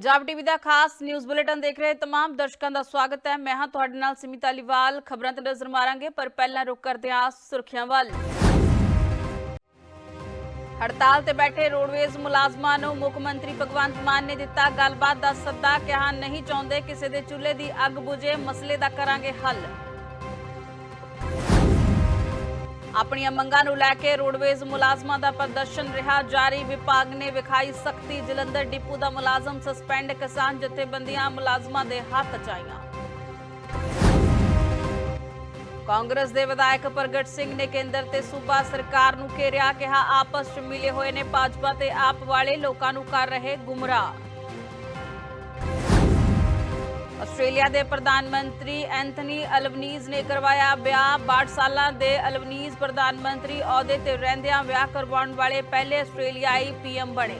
Punjab TV ਦਾ ਖਾਸ news bulletin ਦੇਖ ਰਹੇ ਤਮਾਮ ਦਰਸ਼ਕਾਂ ਦਾ ਸਵਾਗਤ ਹੈ। ਮੈਂ ਹਾਂ ਤੁਹਾਡੇ ਨਾਲ ਸਿਮਿਤਾ ਲਿਵਾਲ ਖਬਰਾਂ ਤੇ ਨਜ਼ਰ ਮਾਰਾਂਗੇ, ਪਰ ਪਹਿਲਾਂ ਰੁਕ ਕਰਦੇ ਹਾਂ ਸੁਰਖੀਆਂ ਵੱਲ। ਹੜਤਾਲ ਤੇ ਬੈਠੇ ਰੋਡਵੇਜ਼ ਮੁਲਾਜ਼ਮਾਂ ਨੂੰ ਮੁੱਖ ਮੰਤਰੀ ਭਗਵੰਤ ਮਾਨ ਨੇ ਦਿੱਤਾ ਗੱਲਬਾਤ ਦਾ ਸੱਦਾ, ਕਿਹਾ, ਨਹੀਂ ਚਾਹੁੰਦੇ ਕਿਸੇ ਦੇ ਚੁੱਲ੍ਹੇ ਦੀ ਅੱਗ ਬੁਝੇ, ਮਸਲੇ ਦਾ ਕਰਾਂਗੇ ਹੱਲ। ਆਪਣੀਆਂ ਮੰਗਾਂ ਨੂੰ ਲੈ ਕੇ ਰੋਡਵੇਜ਼ ਮੁਲਾਜ਼ਮਾਂ ਦਾ ਪ੍ਰਦਰਸ਼ਨ ਰਿਹਾ। ਜਾਰੀ ਵਿਭਾਗ ਨੇ ਵਿਖਾਈ ਸਖਤੀ ਜਲੰਧਰ ਡਿਪੂ ਦਾ ਮੁਲਾਜ਼ਮ ਸਸਪੈਂਡ ਕਿਸਾਨ ਜਥੇਬੰਦੀਆਂ ਮੁਲਾਜ਼ਮਾਂ ਦੇ ਹੱਥ ਚਾਈਆਂ। ਕਾਂਗਰਸ ਦੇ ਵਿਧਾਇਕ ਪ੍ਰਗਟ ਸਿੰਘ ਨੇ ਕੇਂਦਰ ਤੇ ਸੂਬਾ ਸਰਕਾਰ ਨੂੰ ਘੇਰਿਆ, ਕਿਹਾ, ਆਪਸ ਵਿੱਚ ਮਿਲੇ ਹੋਏ ਨੇ ਭਾਜਪਾ ਤੇ ਆਪ ਵਾਲੇ ਲੋਕਾਂ ਨੂੰ ਕਰ ਰਹੇ ਗੁੰਮਰਾਹ। ਆਸਟ੍ਰੇਲੀਆ ਦੇ ਪ੍ਰਧਾਨ ਮੰਤਰੀ ਐਂਥਨੀ ਅਲਵਨੀਜ਼ ਨੇ ਕਰਵਾਇਆ ਵਿਆਹ। 62 ਸਾਲਾਂ ਦੇ ਅਲਵਨੀਜ਼ ਪ੍ਰਧਾਨ ਮੰਤਰੀ ਅਹੁਦੇ ਤੇ ਰਹਿੰਦਿਆਂ ਵਿਆਹ ਕਰਵਾਉਣ ਵਾਲੇ ਪਹਿਲੇ ਆਸਟ੍ਰੇਲੀਆਈ ਪੀਐਮ ਬਣੇ।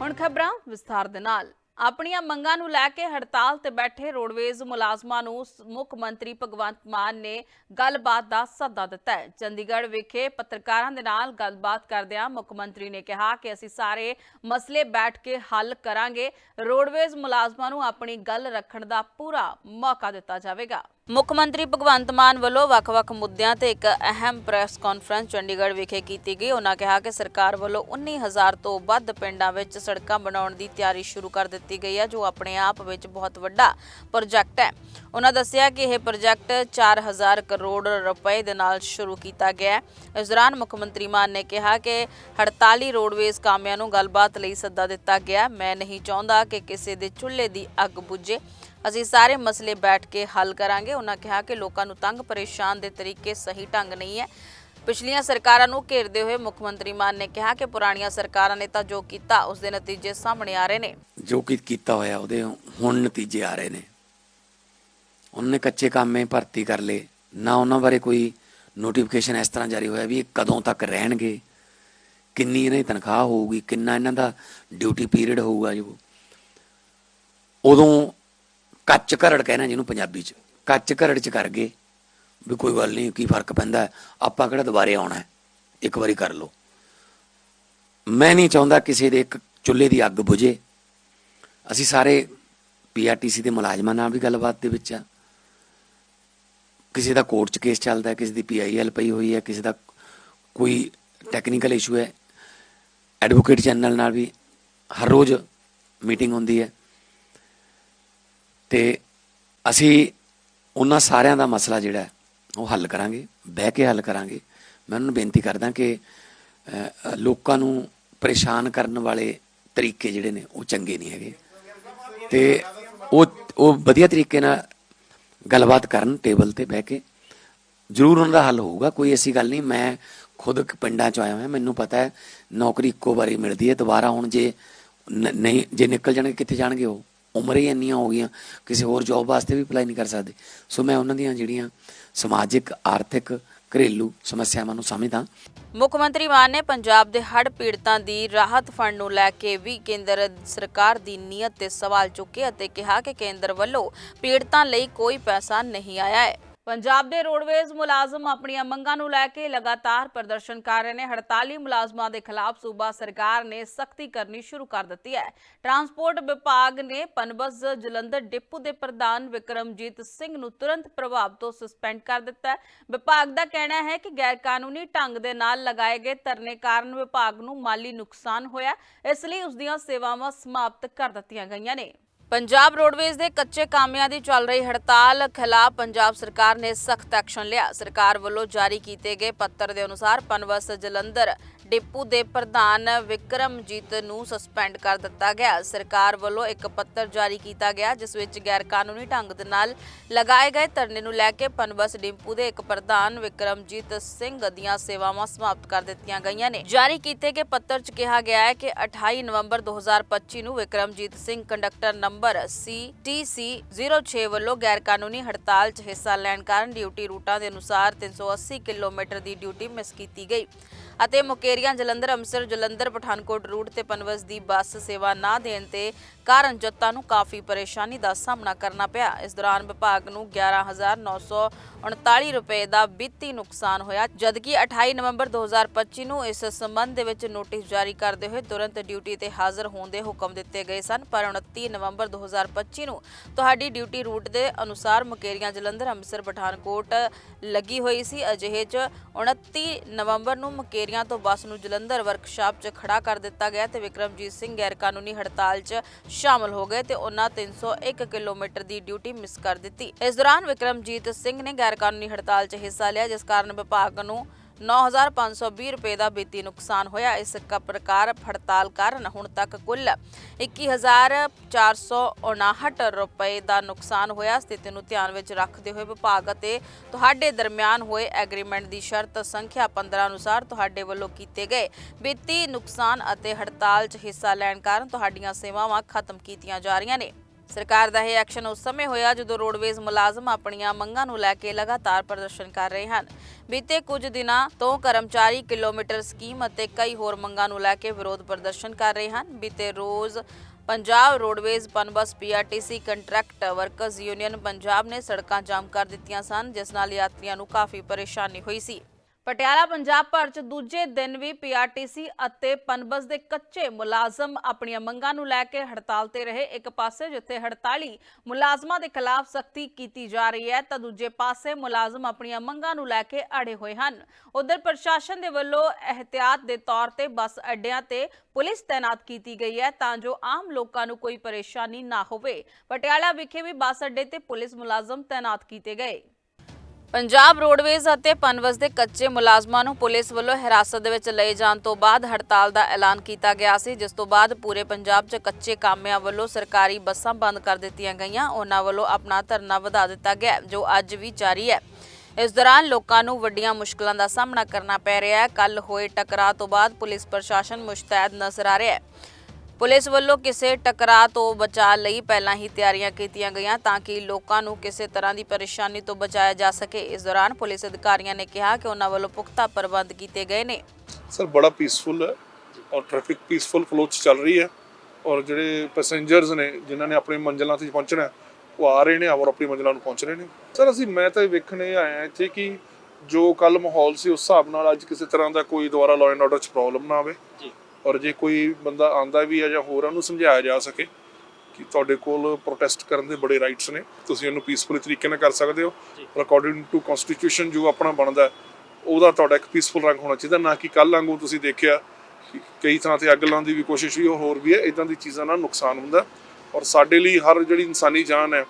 ਹੁਣ ਖਬਰਾਂ ਵਿਸਥਾਰ ਦੇ ਨਾਲ। ਆਪਣੀਆਂ ਮੰਗਾਂ ਨੂੰ ਲੈ ਕੇ ਹੜਤਾਲ ਤੇ ਬੈਠੇ ਰੋਡਵੇਜ਼ ਮੁਲਾਜ਼ਮਾਂ ਨੂੰ ਮੁੱਖ ਮੰਤਰੀ ਭਗਵੰਤ ਮਾਨ ਨੇ ਗੱਲਬਾਤ ਦਾ ਸੱਦਾ ਦਿੱਤਾ ਹੈ। ਚੰਡੀਗੜ੍ਹ ਵਿਖੇ ਪੱਤਰਕਾਰਾਂ ਦੇ ਨਾਲ ਗੱਲਬਾਤ ਕਰਦਿਆਂ ਮੁੱਖ ਮੰਤਰੀ ਨੇ ਕਿਹਾ ਕਿ ਅਸੀਂ ਸਾਰੇ ਮਸਲੇ ਬੈਠ ਕੇ ਹੱਲ ਕਰਾਂਗੇ। ਰੋਡਵੇਜ਼ ਮੁਲਾਜ਼ਮਾਂ ਨੂੰ ਆਪਣੀ ਗੱਲ ਰੱਖਣ ਦਾ ਪੂਰਾ ਮੌਕਾ ਦਿੱਤਾ ਜਾਵੇਗਾ। ਮੁੱਖ ਮੰਤਰੀ ਭਗਵੰਤ ਮਾਨ ਵੱਲੋਂ ਵੱਖ-ਵੱਖ ਮੁੱਦਿਆਂ ਤੇ ਇੱਕ ਅਹਿਮ ਪ੍ਰੈਸ ਕਾਨਫਰੰਸ ਚੰਡੀਗੜ੍ਹ ਵਿਖੇ ਕੀਤੀ ਗਈ। ਉਹਨਾਂ ਕਿਹਾ ਕਿ ਸਰਕਾਰ ਵੱਲੋਂ 19000 ਤੋਂ ਵੱਧ ਪਿੰਡਾਂ ਵਿੱਚ ਸੜਕਾਂ ਬਣਾਉਣ ਦੀ ਤਿਆਰੀ ਸ਼ੁਰੂ ਕਰ ਦਿੱਤੀ ਗਈ ਹੈ, ਜੋ ਆਪਣੇ ਆਪ ਵਿੱਚ ਬਹੁਤ ਵੱਡਾ ਪ੍ਰੋਜੈਕਟ ਹੈ। ਉਹਨਾਂ ਦੱਸਿਆ ਕਿ ਇਹ ਪ੍ਰੋਜੈਕਟ 4000 ਕਰੋੜ ਰੁਪਏ ਦੇ ਨਾਲ ਸ਼ੁਰੂ ਕੀਤਾ ਗਿਆ ਹੈ। ਇਸ ਦੌਰਾਨ ਮੁੱਖ ਮੰਤਰੀ ਮਾਨ ਨੇ ਕਿਹਾ ਕਿ 48 ਰੋਡਵੇਜ਼ ਕਾਮਿਆਂ ਨੂੰ ਗੱਲਬਾਤ ਲਈ ਸੱਦਾ ਦਿੱਤਾ ਗਿਆ। ਮੈਂ ਨਹੀਂ ਚਾਹੁੰਦਾ ਕਿ ਕਿਸੇ ਦੇ ਚੁੱਲ੍ਹੇ ਦੀ ਅੱਗ ਬੁਝੇ। ਅਸੀਂ ਸਾਰੇ ਮਸਲੇ ਬੈਠ ਕੇ ਹੱਲ ਕਰਾਂਗੇ। ਉਹਨਾਂ ਕਿਹਾ ਕਿ ਲੋਕਾਂ ਨੂੰ ਤੰਗ ਪਰੇਸ਼ਾਨ ਦੇ ਤਰੀਕੇ ਸਹੀ ਢੰਗ ਨਹੀਂ ਹੈ। ਪਿਛਲੀਆਂ ਸਰਕਾਰਾਂ ਨੂੰ ਘੇਰਦੇ ਹੋਏ ਮੁੱਖ ਮੰਤਰੀ ਮਾਨ ਨੇ ਕਿਹਾ ਕਿ ਪੁਰਾਣੀਆਂ ਸਰਕਾਰਾਂ ਨੇ ਤਾਂ ਜੋ ਕੀਤਾ, ਉਸ ਦੇ ਨਤੀਜੇ ਸਾਹਮਣੇ ਆ ਰਹੇ ਨੇ। ਜੋ ਕਿ ਕੀਤਾ ਹੋਇਆ, ਉਹਦੇ ਹੁਣ ਨਤੀਜੇ ਆ ਰਹੇ ਨੇ। ਉਹਨਾਂ ਨੇ ਕੱਚੇ ਕਾਮੇ ਭਰਤੀ ਕਰ ਲਏ। ਨਾ ਉਹਨਾਂ ਬਾਰੇ ਕੋਈ ਨੋਟੀਫਿਕੇਸ਼ਨ ਇਸ ਤਰ੍ਹਾਂ ਜਾਰੀ ਹੋਇਆ ਵੀ ਇਹ ਕਦੋਂ ਤੱਕ ਰਹਿਣਗੇ, ਕਿੰਨੀ ਇਹਨਾਂ ਦੀ ਤਨਖਾਹ ਹੋਊਗੀ, ਕਿੰਨਾ ਇਹਨਾਂ ਦਾ ਡਿਊਟੀ ਪੀਰੀਅਡ ਹੋਊਗਾ ਜੋ। ਉਦੋਂ ਕੱਚ ਘਰੜ ਕਹਿਣਾ ਜਿਹਨੂੰ ਪੰਜਾਬੀ ਚ। ਕੱਚ ਘਰੜ ਚ ਕਰ ਗਏ। ਵੀ ਕੋਈ ਗੱਲ ਨਹੀਂ, ਕੀ ਫ਼ਰਕ ਪੈਂਦਾ ਆਪਾਂ ਕਿਹੜਾ ਦੁਬਾਰੇ ਆਉਣਾ ਹੈ? ਇੱਕ ਵਾਰੀ ਕਰ ਲਓ। ਮੈਂ ਨਹੀਂ ਚਾਹੁੰਦਾ ਕਿਸੇ ਦੇ ਇੱਕ ਚੁੱਲ੍ਹੇ ਦੀ ਅੱਗ ਬੁਝੇ। ਅਸੀਂ ਸਾਰੇ ਪੀਆਰਟੀਸੀ ਦੇ ਮੁਲਾਜ਼ਮਾਂ ਨਾਲ ਵੀ ਗੱਲਬਾਤ ਦੇ ਵਿੱਚ ਆ। ਕਿਸੇ ਦਾ ਕੋਰਟ 'ਚ ਕੇਸ ਚੱਲਦਾ ਕਿਸੇ ਦੀ ਪੀਆਈਐਲ ਪਈ ਹੋਈ ਹੈ, ਕਿਸੇ ਦਾ ਕੋਈ ਟੈਕਨੀਕਲ ਇਸ਼ੂ ਹੈ। ਐਡਵੋਕੇਟ ਜਨਰਲ ਨਾਲ ਵੀ ਹਰ ਰੋਜ਼ ਮੀਟਿੰਗ ਹੁੰਦੀ ਹੈ। ਤੇ ਅਸੀਂ ਉਹਨਾਂ ਸਾਰਿਆਂ ਦਾ ਮਸਲਾ ਜਿਹੜਾ ਉਹ ਹੱਲ ਕਰਾਂਗੇ, ਬਹਿ ਕੇ ਹੱਲ ਕਰਾਂਗੇ। ਮੈਂ ਉਹਨਾਂ ਨੂੰ ਬੇਨਤੀ ਕਰਦਾ ਕਿ ਲੋਕਾਂ ਨੂੰ ਪਰੇਸ਼ਾਨ ਕਰਨ ਵਾਲੇ ਤਰੀਕੇ ਜਿਹੜੇ ਨੇ, ਉਹ ਚੰਗੇ ਨਹੀਂ ਹੈਗੇ। ਤੇ ਉਹ ਉਹ ਵਧੀਆ ਤਰੀਕੇ ਨਾਲ ਗੱਲਬਾਤ ਕਰਨ ਟੇਬਲ ਤੇ ਬਹਿ ਕੇ। ਜ਼ਰੂਰ ਉਹਨਾਂ ਦਾ ਹੱਲ ਹੋਊਗਾ, ਕੋਈ ਐਸੀ ਗੱਲ ਨਹੀਂ। ਮੈਂ ਖੁਦ ਪਿੰਡਾਂ ਚ ਆਇਆ ਹਾਂ ਮੈਨੂੰ ਪਤਾ ਹੈ, ਨੌਕਰੀ ਇੱਕੋ ਵਾਰੀ ਮਿਲਦੀ ਹੈ, ਦੁਬਾਰਾ ਹੁਣ ਜੇ ਨ- ਨਹੀਂ, ਜੇ ਨਿਕਲ ਜਾਣਗੇ, ਕਿੱਥੇ ਜਾਣਗੇ ਉਹ? ਉਮਰ ਹੀ ਇੰਨੀਆਂ ਹੋ ਗਈਆਂ, ਕਿਸੇ ਹੋਰ ਜੌਬ ਵਾਸਤੇ ਵੀ ਅਪਲਾਈ ਨਹੀਂ ਕਰ ਸਕਦੇ। ਸੋ ਮੈਂ ਉਹਨਾਂ ਦੀਆਂ ਜਿਹੜੀਆਂ ਸਮਾਜਿਕ, ਆਰਥਿਕ ਘਰੇਲੂ ਸਮੱਸਿਆਵਾਂ ਨੂੰ ਸਮਝਦਾ। ਮੁੱਖ ਮੰਤਰੀ ਮਾਨ ਨੇ ਪੰਜਾਬ ਦੇ ਹੜ੍ਹ ਪੀੜਤਾਂ ਦੀ ਰਾਹਤ ਫੰਡ ਨੂੰ ਲੈ ਕੇ ਵੀ ਕੇਂਦਰ ਸਰਕਾਰ ਦੀ ਨੀਅਤ ਤੇ ਸਵਾਲ ਚੁੱਕੇ ਅਤੇ ਕਿਹਾ ਕਿ ਕੇਂਦਰ ਵੱਲੋਂ ਪੀੜਤਾਂ ਲਈ ਕੋਈ ਪੈਸਾ ਨਹੀਂ ਆਇਆ ਹੈ। ਪੰਜਾਬ ਦੇ ਰੋਡਵੇਜ਼ ਮੁਲਾਜ਼ਮ ਆਪਣੀਆਂ ਮੰਗਾਂ ਨੂੰ ਲੈ ਕੇ ਲਗਾਤਾਰ ਪ੍ਰਦਰਸ਼ਨ ਕਰ ਰਹੇ ਨੇ। ਹੜਤਾਲੀ ਮੁਲਾਜ਼ਮਾਂ ਦੇ ਖਿਲਾਫ ਸੂਬਾ ਸਰਕਾਰ ਨੇ ਸਖਤੀ ਕਰਨੀ ਸ਼ੁਰੂ ਕਰ ਦਿੱਤੀ ਹੈ। ਟਰਾਂਸਪੋਰਟ ਵਿਭਾਗ ਨੇ ਪਨਬਸ, ਜਲੰਧਰ ਡਿਪੂ ਦੇ ਪ੍ਰਧਾਨ ਵਿਕਰਮਜੀਤ ਸਿੰਘ ਨੂੰ ਤੁਰੰਤ ਪ੍ਰਭਾਵ ਤੋਂ ਸਸਪੈਂਡ ਕਰ ਦਿੱਤਾ ਹੈ। ਵਿਭਾਗ ਦਾ ਕਹਿਣਾ ਹੈ ਕਿ ਗੈਰ ਕਾਨੂੰਨੀ ਢੰਗ ਦੇ ਨਾਲ ਲਗਾਏ ਗਏ ਧਰਨੇ ਕਾਰਨ ਵਿਭਾਗ ਨੂੰ ਮਾਲੀ ਨੁਕਸਾਨ ਹੋਇਆ। ਇਸ ਲਈ ਉਸ ਦੀਆਂ ਸੇਵਾਵਾਂ ਸਮਾਪਤ ਕਰ ਦਿੱਤੀਆਂ ਗਈਆਂ ਨੇ। ਪੰਜਾਬ ਰੋਡਵੇਜ਼ ਦੇ ਕੱਚੇ ਕਾਮਿਆਂ ਦੀ ਚੱਲ ਰਹੀ ਹੜਤਾਲ ਖਿਲਾਫ ਪੰਜਾਬ ਸਰਕਾਰ ਨੇ ਸਖਤ ਐਕਸ਼ਨ ਲਿਆ। ਸਰਕਾਰ ਵੱਲੋਂ ਜਾਰੀ ਕੀਤੇ ਗਏ ਪੱਤਰ ਦੇ ਅਨੁਸਾਰ ਪਨਵਸ ਜਲੰਧਰ ਡਿਪੂ ਦੇ ਪ੍ਰਧਾਨ ਵਿਕਰਮਜੀਤ ਨੂੰ ਸਸਪੈਂਡ ਕਰ ਦਿੱਤਾ ਗਿਆ। ਸਰਕਾਰ ਵੱਲੋਂ ਇੱਕ ਪੱਤਰ ਜਾਰੀ ਕੀਤਾ ਗਿਆ, ਜਿਸ ਵਿੱਚ ਗੈਰ ਕਾਨੂੰਨੀ ਢੰਗ ਦੇ ਨਾਲ ਲਗਾਏ ਗਏ ਧਰਨੇ ਨੂੰ ਲੈ ਕੇ ਪਨਬਸ ਡਿਪੂ ਦੇ ਇੱਕ ਪ੍ਰਧਾਨ ਵਿਕਰਮਜੀਤ ਸਿੰਘ ਦੀਆਂ ਸੇਵਾਵਾਂ ਸਮਾਪਤ ਕਰ ਦਿੱਤੀਆਂ ਗਈਆਂ ਨੇ। ਜਾਰੀ ਕੀਤੇ ਗਏ ਪੱਤਰ 'ਚ ਕਿਹਾ ਗਿਆ ਹੈ ਕਿ 28 ਨਵੰਬਰ 2025 ਨੂੰ Vikramjit Singh conductor number CTC 06 ਵੱਲੋਂ ਗੈਰ ਕਾਨੂੰਨੀ ਹੜਤਾਲ 'ਚ ਹਿੱਸਾ ਲੈਣ ਕਾਰਨ ਡਿਊਟੀ ਰੂਟਾਂ ਦੇ ਅਨੁਸਾਰ 380 ਕਿਲੋਮੀਟਰ ਦੀ ਡਿਊਟੀ ਮਿਸ ਕੀਤੀ ਗਈ। ਅਤੇ ਮੁਕੇਰੀਆਂ ਜਲੰਧਰ, ਅੰਮ੍ਰਿਤਸਰ, ਜਲੰਧਰ, ਪਠਾਨਕੋਟ ਰੂਟ ਤੇ ਪਨਵਸ ਦੀ ਬੱਸ ਸੇਵਾ ਨਾ ਦੇਣ ਤੇ ਕਾਰਨ ਜਨਤਾ ਨੂੰ ਕਾਫੀ ਪਰੇਸ਼ਾਨੀ ਦਾ ਸਾਹਮਣਾ ਕਰਨਾ ਪਿਆ। ਇਸ ਦੌਰਾਨ ਵਿਭਾਗ ਨੂੰ 11939 ਰੁਪਏ ਦਾ ਵਿੱਤੀ ਨੁਕਸਾਨ ਹੋਇਆ, ਜਦਕਿ 28 ਨਵੰਬਰ 2025 ਨੂੰ ਇਸ ਸੰਬੰਧ ਦੇ ਵਿੱਚ ਨੋਟਿਸ ਜਾਰੀ ਕਰਦੇ ਹੋਏ ਤੁਰੰਤ ਡਿਊਟੀ ਤੇ ਹਾਜ਼ਰ ਹੋਣ ਦੇ ਹੁਕਮ ਦਿੱਤੇ ਗਏ ਸਨ। ਪਰ 29 ਨਵੰਬਰ 2025 ਨੂੰ ਤੁਹਾਡੀ ਡਿਊਟੀ ਰੂਟ ਦੇ ਅਨੁਸਾਰ ਮੁਕੇਰੀਆਂ, ਜਲੰਧਰ, ਅੰਮ੍ਰਿਤਸਰ, ਪਠਾਨਕੋਟ ਲੱਗੀ ਹੋਈ ਸੀ। ਅਜਿਹੇ 'ਚ 29 ਨਵੰਬਰ ਨੂੰ ਮੁਕੇਰੀਆਂ ਤੋਂ ਬੱਸ ਨੂੰ ਜਲੰਧਰ ਵਰਕਸ਼ਾਪ 'ਚ ਖੜਾ ਕਰ ਦਿੱਤਾ ਗਿਆ ਤੇ ਵਿਕਰਮਜੀਤ ਸਿੰਘ ਗੈਰ ਕਾਨੂੰਨੀ ਹੜਤਾਲ 'ਚ ਸ਼ਾਮਲ ਹੋ ਗਏ ਤੇ ਉਹਨਾਂ 301 ਕਿਲੋਮੀਟਰ ਦੀ ਡਿਊਟੀ ਮਿਸ ਕਰ ਦਿੱਤੀ। ਇਸ ਦੌਰਾਨ ਵਿਕਰਮਜੀਤ ਸਿੰਘ ਨੇ ਗੈਰ ਕਾਨੂੰਨੀ ਹੜਤਾਲ 'ਚ ਹਿੱਸਾ ਲਿਆ, ਜਿਸ ਕਾਰਨ ਵਿਭਾਗ ਨੂੰ 9520 ਰੁਪਏ ਦਾ ਵਿੱਤੀ ਨੁਕਸਾਨ ਹੋਇਆ। ਇਸ ਕ- ਪ੍ਰਕਾਰ ਹੜਤਾਲ ਕਾਰਨ ਹੁਣ ਤੱਕ ਕੁੱਲ 21459 ਰੁਪਏ ਦਾ ਨੁਕਸਾਨ ਹੋਇਆ। ਸਥਿਤੀ ਨੂੰ ਧਿਆਨ ਵਿੱਚ ਰੱਖਦੇ ਹੋਏ ਵਿਭਾਗ ਅਤੇ ਤੁਹਾਡੇ ਦਰਮਿਆਨ ਹੋਏ ਐਗਰੀਮੈਂਟ ਦੀ ਸ਼ਰਤ ਸੰਖਿਆ 15 ਅਨੁਸਾਰ ਤੁਹਾਡੇ ਵੱਲੋਂ ਕੀਤੇ ਗਏ। ਵਿੱਤੀ ਨੁਕਸਾਨ ਅਤੇ ਹੜਤਾਲ 'ਚ ਹਿੱਸਾ ਲੈਣ ਕਾਰਨ ਤੁਹਾਡੀਆਂ ਸੇਵਾਵਾਂ ਖਤਮ ਕੀਤੀਆਂ ਜਾ ਰਹੀਆਂ ਨੇ। ਸਰਕਾਰ ਦਾ ਇਹ ਐਕਸ਼ਨ ਉਸ ਸਮੇਂ ਹੋਇਆ ਜਦੋਂ ਰੋਡਵੇਜ਼ ਮੁਲਾਜ਼ਮ ਆਪਣੀਆਂ ਮੰਗਾਂ ਨੂੰ ਲੈ ਕੇ ਲਗਾਤਾਰ ਪ੍ਰਦਰਸ਼ਨ ਕਰ ਰਹੇ ਹਨ। ਬੀਤੇ ਕੁਝ ਦਿਨਾਂ ਤੋਂ ਕਰਮਚਾਰੀ ਕਿਲੋਮੀਟਰ ਸਕੀਮ ਅਤੇ ਕਈ ਹੋਰ ਮੰਗਾਂ ਨੂੰ ਲੈ ਕੇ ਵਿਰੋਧ ਪ੍ਰਦਰਸ਼ਨ ਕਰ ਰਹੇ ਹਨ। ਬੀਤੇ ਰੋਜ਼ Punjab roadways Punbus PRTC contract workers union Punjab ਨੇ ਸੜਕਾਂ ਜਾਮ ਕਰ ਦਿੱਤੀਆਂ ਸਨ, ਜਿਸ ਨਾਲ ਯਾਤਰੀਆਂ ਨੂੰ ਕਾਫੀ ਪਰੇਸ਼ਾਨੀ ਹੋਈ ਸੀ। ਪਟਿਆਲਾ, ਪੰਜਾਬ ਭਰ ਚ ਦੂਜੇ ਦਿਨ ਵੀ ਪੀਆਰਟੀਸੀ ਅਤੇ ਪਨਬਸ ਦੇ ਕੱਚੇ ਮੁਲਾਜ਼ਮ ਆਪਣੀਆਂ ਮੰਗਾਂ ਨੂੰ ਲੈ ਕੇ ਹੜਤਾਲ ਤੇ ਰਹੇ। ਇੱਕ ਪਾਸੇ ਜਿੱਥੇ ਹੜਤਾਲੀ ਮੁਲਾਜ਼ਮਾਂ ਦੇ ਖਿਲਾਫ ਸਖਤੀ ਕੀਤੀ ਜਾ ਰਹੀ ਹੈ, ਤਾਂ ਦੂਜੇ ਪਾਸੇ ਮੁਲਾਜ਼ਮ ਆਪਣੀਆਂ ਮੰਗਾਂ ਨੂੰ ਲੈ ਕੇ ਅੜੇ ਹੋਏ ਹਨ। ਉਧਰ ਪ੍ਰਸ਼ਾਸਨ ਦੇ ਵੱਲੋਂ ਅਹਤਿਆਤ ਦੇ ਤੌਰ ਤੇ ਬੱਸ ਅੱਡਿਆਂ ਤੇ ਪੁਲਿਸ ਤਾਇਨਾਤ ਕੀਤੀ ਗਈ ਹੈ, ਤਾਂ ਜੋ ਆਮ ਲੋਕਾਂ ਨੂੰ ਕੋਈ ਪਰੇਸ਼ਾਨੀ ਨਾ ਹੋਵੇ। ਪਟਿਆਲਾ ਵਿਖੇ ਵੀ ਬੱਸ ਅੱਡੇ ਤੇ ਪੁਲਿਸ ਮੁਲਾਜ਼ਮ ਤਾਇਨਾਤ ਕੀਤੇ ਗਏ। ਪੰਜਾਬ ਰੋਡਵੇਜ਼ ਅਤੇ ਪਨਵਸ ਦੇ ਕੱਚੇ ਮੁਲਾਜ਼ਮਾਂ ਨੂੰ ਪੁਲਿਸ ਵੱਲੋਂ ਹਿਰਾਸਤ ਦੇ ਵਿੱਚ ਲਏ ਜਾਣ ਤੋਂ ਬਾਅਦ ਹੜਤਾਲ ਦਾ ਐਲਾਨ ਕੀਤਾ ਗਿਆ ਸੀ, ਜਿਸ ਤੋਂ ਬਾਅਦ ਪੂਰੇ ਪੰਜਾਬ 'ਚ ਕੱਚੇ ਕਾਮਿਆਂ ਵੱਲੋਂ ਸਰਕਾਰੀ ਬੱਸਾਂ ਬੰਦ ਕਰ ਦਿੱਤੀਆਂ ਗਈਆਂ। ਉਹਨਾਂ ਵੱਲੋਂ ਆਪਣਾ ਧਰਨਾ ਵਧਾ ਦਿੱਤਾ ਗਿਆ, ਜੋ ਅੱਜ ਵੀ ਜਾਰੀ ਹੈ। ਇਸ ਦੌਰਾਨ ਲੋਕਾਂ ਨੂੰ ਵੱਡੀਆਂ ਮੁਸ਼ਕਲਾਂ ਦਾ ਸਾਹਮਣਾ ਕਰਨਾ ਪੈ ਰਿਹਾ ਹੈ। ਕੱਲ ਹੋਏ ਟਕਰਾਅ ਤੋਂ ਬਾਅਦ ਪੁਲਿਸ ਪ੍ਰਸ਼ਾਸਨ ਮੁਸ਼ਤੈਦ ਨਜ਼ਰ ਆ ਰਿਹਾ ਹੈ। ਪੁਲਿਸ ਵੱਲੋਂ ਕਿਸੇ ਟਕਰਾਅ ਤੋਂ ਬਚਾਅ ਲਈ ਪਹਿਲਾਂ ਹੀ ਤਿਆਰੀਆਂ ਕੀਤੀਆਂ ਗਈਆਂ ਤਾਂ ਕਿ ਲੋਕਾਂ ਨੂੰ ਕਿਸੇ ਤਰ੍ਹਾਂ ਦੀ ਪਰੇਸ਼ਾਨੀ ਤੋਂ ਬਚਾਇਆ ਜਾ ਸਕੇ। ਇਸ ਦੌਰਾਨ ਪੁਲਿਸ ਅਧਿਕਾਰੀਆਂ ਨੇ ਕਿਹਾ ਕਿ ਉਹਨਾਂ ਵੱਲੋਂ ਪੁਖਤਾ ਪ੍ਰਬੰਧ ਕੀਤੇ ਗਏ ਨੇ। ਸਰ ਬੜਾ ਪੀਸਫੁਲ ਹੈ ਔਰ ਟ੍ਰੈਫਿਕ ਪੀਸਫੁਲ ਫਲੋ ਚ ਚੱਲ ਰਹੀ ਹੈ ਔਰ ਜਿਹੜੇ ਪੈਸੇਂਜਰਸ ਨੇ ਜਿਨ੍ਹਾਂ ਨੇ ਆਪਣੀ ਮੰਜ਼ਿਲਾਂ ਤੇ ਪਹੁੰਚਣਾ ਉਹ ਆ ਰਹੇ ਨੇ ਔਰ ਆਪਣੀ ਮੰਜ਼ਿਲਾਂ ਨੂੰ ਪਹੁੰਚ ਰਹੇ ਨੇ। ਸਰ ਅਸੀਂ ਮੈਂ ਤਾਂ ਇਹ ਵੇਖਣੇ ਆਇਆ ਇੱਥੇ ਕਿ ਜੋ ਕੱਲ ਮਾਹੌਲ ਸੀ ਉਸ ਹਿਸਾਬ ਨਾਲ ਅੱਜ ਕਿਸੇ ਤਰ੍ਹਾਂ ਦਾ ਕੋਈ ਦੁਬਾਰਾ ਲਾਅ ਐਂਡ ਆਰਡਰ ਚ ਪ੍ਰੋਬਲਮ ਨਾ ਆਵੇ। ਜੀ। ਔਰ ਜੇ ਕੋਈ ਬੰਦਾ ਆਂਦਾ ਵੀ ਹੈ ਜਾਂ ਹੋਰਾਂ ਨੂੰ ਸਮਝਾਇਆ ਜਾ ਸਕੇ ਕਿ ਤੁਹਾਡੇ ਕੋਲ ਪ੍ਰੋਟੈਸਟ ਕਰਨ ਦੇ ਬੜੇ ਰਾਈਟਸ ਨੇ। ਤੁਸੀਂ ਇਹਨੂੰ ਪੀਸਫੁਲ ਤਰੀਕੇ ਨਾਲ ਕਰ ਸਕਦੇ ਹੋ ਅਕੋਰਡਿੰਗ ਟੂ ਕਨਸਟੀਟਿਊਸ਼ਨ ਜੋ ਆਪਣਾ ਬਣਦਾ ਉਹਦਾ ਤੁਹਾਡਾ ਇੱਕ ਪੀਸਫੁਲ ਰੰਗ ਹੋਣਾ ਚਾਹੀਦਾ। ਨਾ ਕਿ ਕੱਲ ਵਾਂਗੂ ਤੁਸੀਂ ਦੇਖਿਆ ਕਈ ਥਾਂ ਤੇ ਅੱਗ ਲਾਉਣ ਦੀ ਵੀ ਕੋਸ਼ਿਸ਼ ਹੋਈ ਔਰ ਹੋਰ ਵੀ ਹੈ। ਇਦਾਂ ਦੀ ਚੀਜ਼ਾਂ ਨਾਲ ਨੁਕਸਾਨ ਹੁੰਦਾ। ਔਰ ਸਾਡੇ ਲਈ ਹਰ ਜਿਹੜੀ ਇਨਸਾਨੀ ਜਾਨ ਹੈ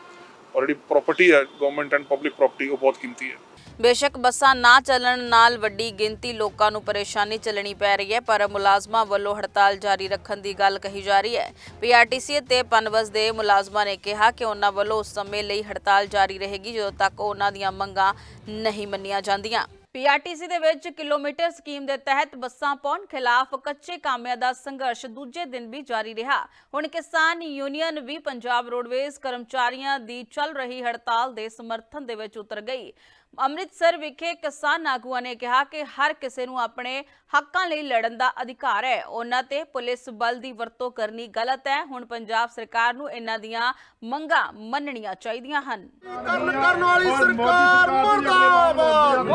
ਔਰ ਜਿਹੜੀ ਪ੍ਰਾਪਰਟੀ ਹੈ ਗਵਰਨਮੈਂਟ ਐਂਡ ਪਬਲਿਕ ਪ੍ਰਾਪਰਟੀ ਉਹ ਬਹੁਤ ਕੀਮਤੀ ਹੈ। ਬੇਸ਼ੱਕ ਬੱਸਾਂ ਨਾ ਚੱਲਣ ਨਾਲ ਵੱਡੀ ਗਿਣਤੀ ਲੋਕਾਂ ਨੂੰ ਪਰੇਸ਼ਾਨੀ ਚੱਲਣੀ ਪੈ ਰਹੀ ਹੈ, ਪਰ ਮੁਲਾਜ਼ਮਾਂ ਵੱਲੋਂ ਹੜਤਾਲ ਜਾਰੀ ਰੱਖਣ ਦੀ ਗੱਲ ਕਹੀ ਜਾ ਰਹੀ ਹੈ। ਪੀਆਰਟੀਸੀ ਤੇ ਪਨਬਸ ਦੇ ਮੁਲਾਜ਼ਮਾਂ ਨੇ ਕਿਹਾ ਕਿ ਉਹਨਾਂ ਵੱਲੋਂ ਉਸ ਸਮੇਂ ਲਈ ਹੜਤਾਲ ਜਾਰੀ ਰਹੇਗੀ, ਜਦੋਂ ਤੱਕ ਉਹਨਾਂ ਦੀਆਂ ਮੰਗਾਂ ਨਹੀਂ ਮੰਨੀਆਂ ਜਾਂਦੀਆਂ। ਪੀਆਰਟੀਸੀ ਦੇ ਵਿੱਚ ਕਿਲੋਮੀਟਰ ਸਕੀਮ ਦੇ ਤਹਿਤ ਬੱਸਾਂ ਪਾਉਣ ਖਿਲਾਫ ਕੱਚੇ ਕਾਮਿਆਂ ਦਾ ਸੰਘਰਸ਼ ਦੂਜੇ ਦਿਨ ਵੀ ਜਾਰੀ ਰਿਹਾ। ਹੁਣ ਕਿਸਾਨ ਯੂਨੀਅਨ ਵੀ ਪੰਜਾਬ ਰੋਡਵੇਜ਼ ਕਰਮਚਾਰੀਆਂ ਦੀ ਚੱਲ ਰਹੀ ਹੜਤਾਲ ਦੇ ਸਮਰਥਨ ਦੇ ਵਿੱਚ ਉਤਰ ਗਈ। ਅੰਮ੍ਰਿਤਸਰ ਵਿਖੇ ਕਿਸਾਨ ਆਗੂਆਂ ਨੇ ਕਿਹਾ ਕਿ ਹਰ ਕਿਸੇ ਨੂੰ ਆਪਣੇ ਹੱਕਾਂ ਲਈ ਲੜਨ ਦਾ ਅਧਿਕਾਰ ਹੈ। ਉਹਨਾਂ ਤੇ ਪੁਲਿਸ ਬਲ ਦੀ ਵਰਤੋਂ ਕਰਨੀ ਗਲਤ ਹੈ। ਹੁਣ ਪੰਜਾਬ ਸਰਕਾਰ ਨੂੰ ਇਹਨਾਂ ਦੀਆਂ ਮੰਗਾਂ ਮੰਨਣੀਆਂ ਚਾਹੀਦੀਆਂ ਹਨ। ਕਰਨ ਕਰਨ ਵਾਲੀ ਸਰਕਾਰ ਮੁਰਦਾਬਾਦ।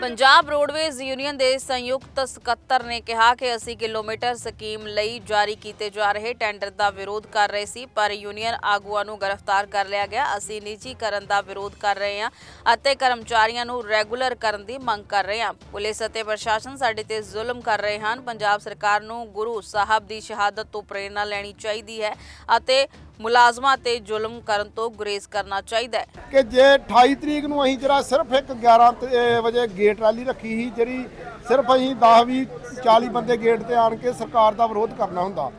ਪੰਜਾਬ ਰੋਡਵੇਜ਼ ਯੂਨੀਅਨ ਦੇ ਸੰਯੁਕਤ ਸਕੱਤਰ ਨੇ ਕਿਹਾ ਕਿ ਅਸੀਂ ਕਿਲੋਮੀਟਰ ਸਕੀਮ ਲਈ ਜਾਰੀ ਕੀਤੇ ਜਾ ਰਹੇ ਟੈਂਡਰ ਦਾ ਵਿਰੋਧ ਕਰ ਰਹੇ ਸੀ ਪਰ ਯੂਨੀਅਨ ਆਗੂਆਂ ਨੂੰ ਗ੍ਰਿਫਤਾਰ ਕਰ ਲਿਆ ਗਿਆ। ਅਸੀਂ ਨਿੱਜੀਕਰਨ ਦਾ ਵਿਰੋਧ ਕਰ ਰਹੇ ਹਾਂ ਅਤੇ ਕਰਮਚਾਰੀਆਂ ਨੂੰ ਰੈਗੂਲਰ ਕਰਨ ਦੀ ਮੰਗ ਕਰ ਰਹੇ ਹਾਂ। ਪੁਲਿਸ ਅਤੇ ਪ੍ਰਸ਼ਾਸਨ ਸਾਡੇ ਤੇ ਜ਼ੁਲਮ ਕਰ ਰਹੇ ਹਨ। ਪੰਜਾਬ ਸਰਕਾਰ ਨੂੰ ਗੁਰੂ ਸਾਹਿਬ ਦੀ ਸ਼ਹਾਦਤ ਤੋਂ ਪ੍ਰੇਰਣਾ ਲੈਣੀ ਚਾਹੀਦੀ ਹੈ ਅਤੇ ਮੁਲਾਜ਼ਮਾਂ ਤੇ ਜ਼ੁਲਮ ਕਰਨ ਤੋਂ ਗੁਰੇਜ਼ ਕਰਨਾ ਚਾਹੀਦਾ ਹੈ। ਕਿ ਜੇ 28 ਤਰੀਕ ਨੂੰ ਅਸੀਂ ਜਿਹੜਾ ਸਿਰਫ ਇੱਕ 11 ਵਜੇ ਗੇਟ ਰੈਲੀ ਰੱਖੀ ਸੀ, ਜਿਹੜੀ ਸਿਰਫ ਅਸੀਂ 10 20 40 ਬੰਦੇ ਗੇਟ ਤੇ ਆਣ ਕੇ ਸਰਕਾਰ ਦਾ ਵਿਰੋਧ ਕਰਨਾ ਹੁੰਦਾ,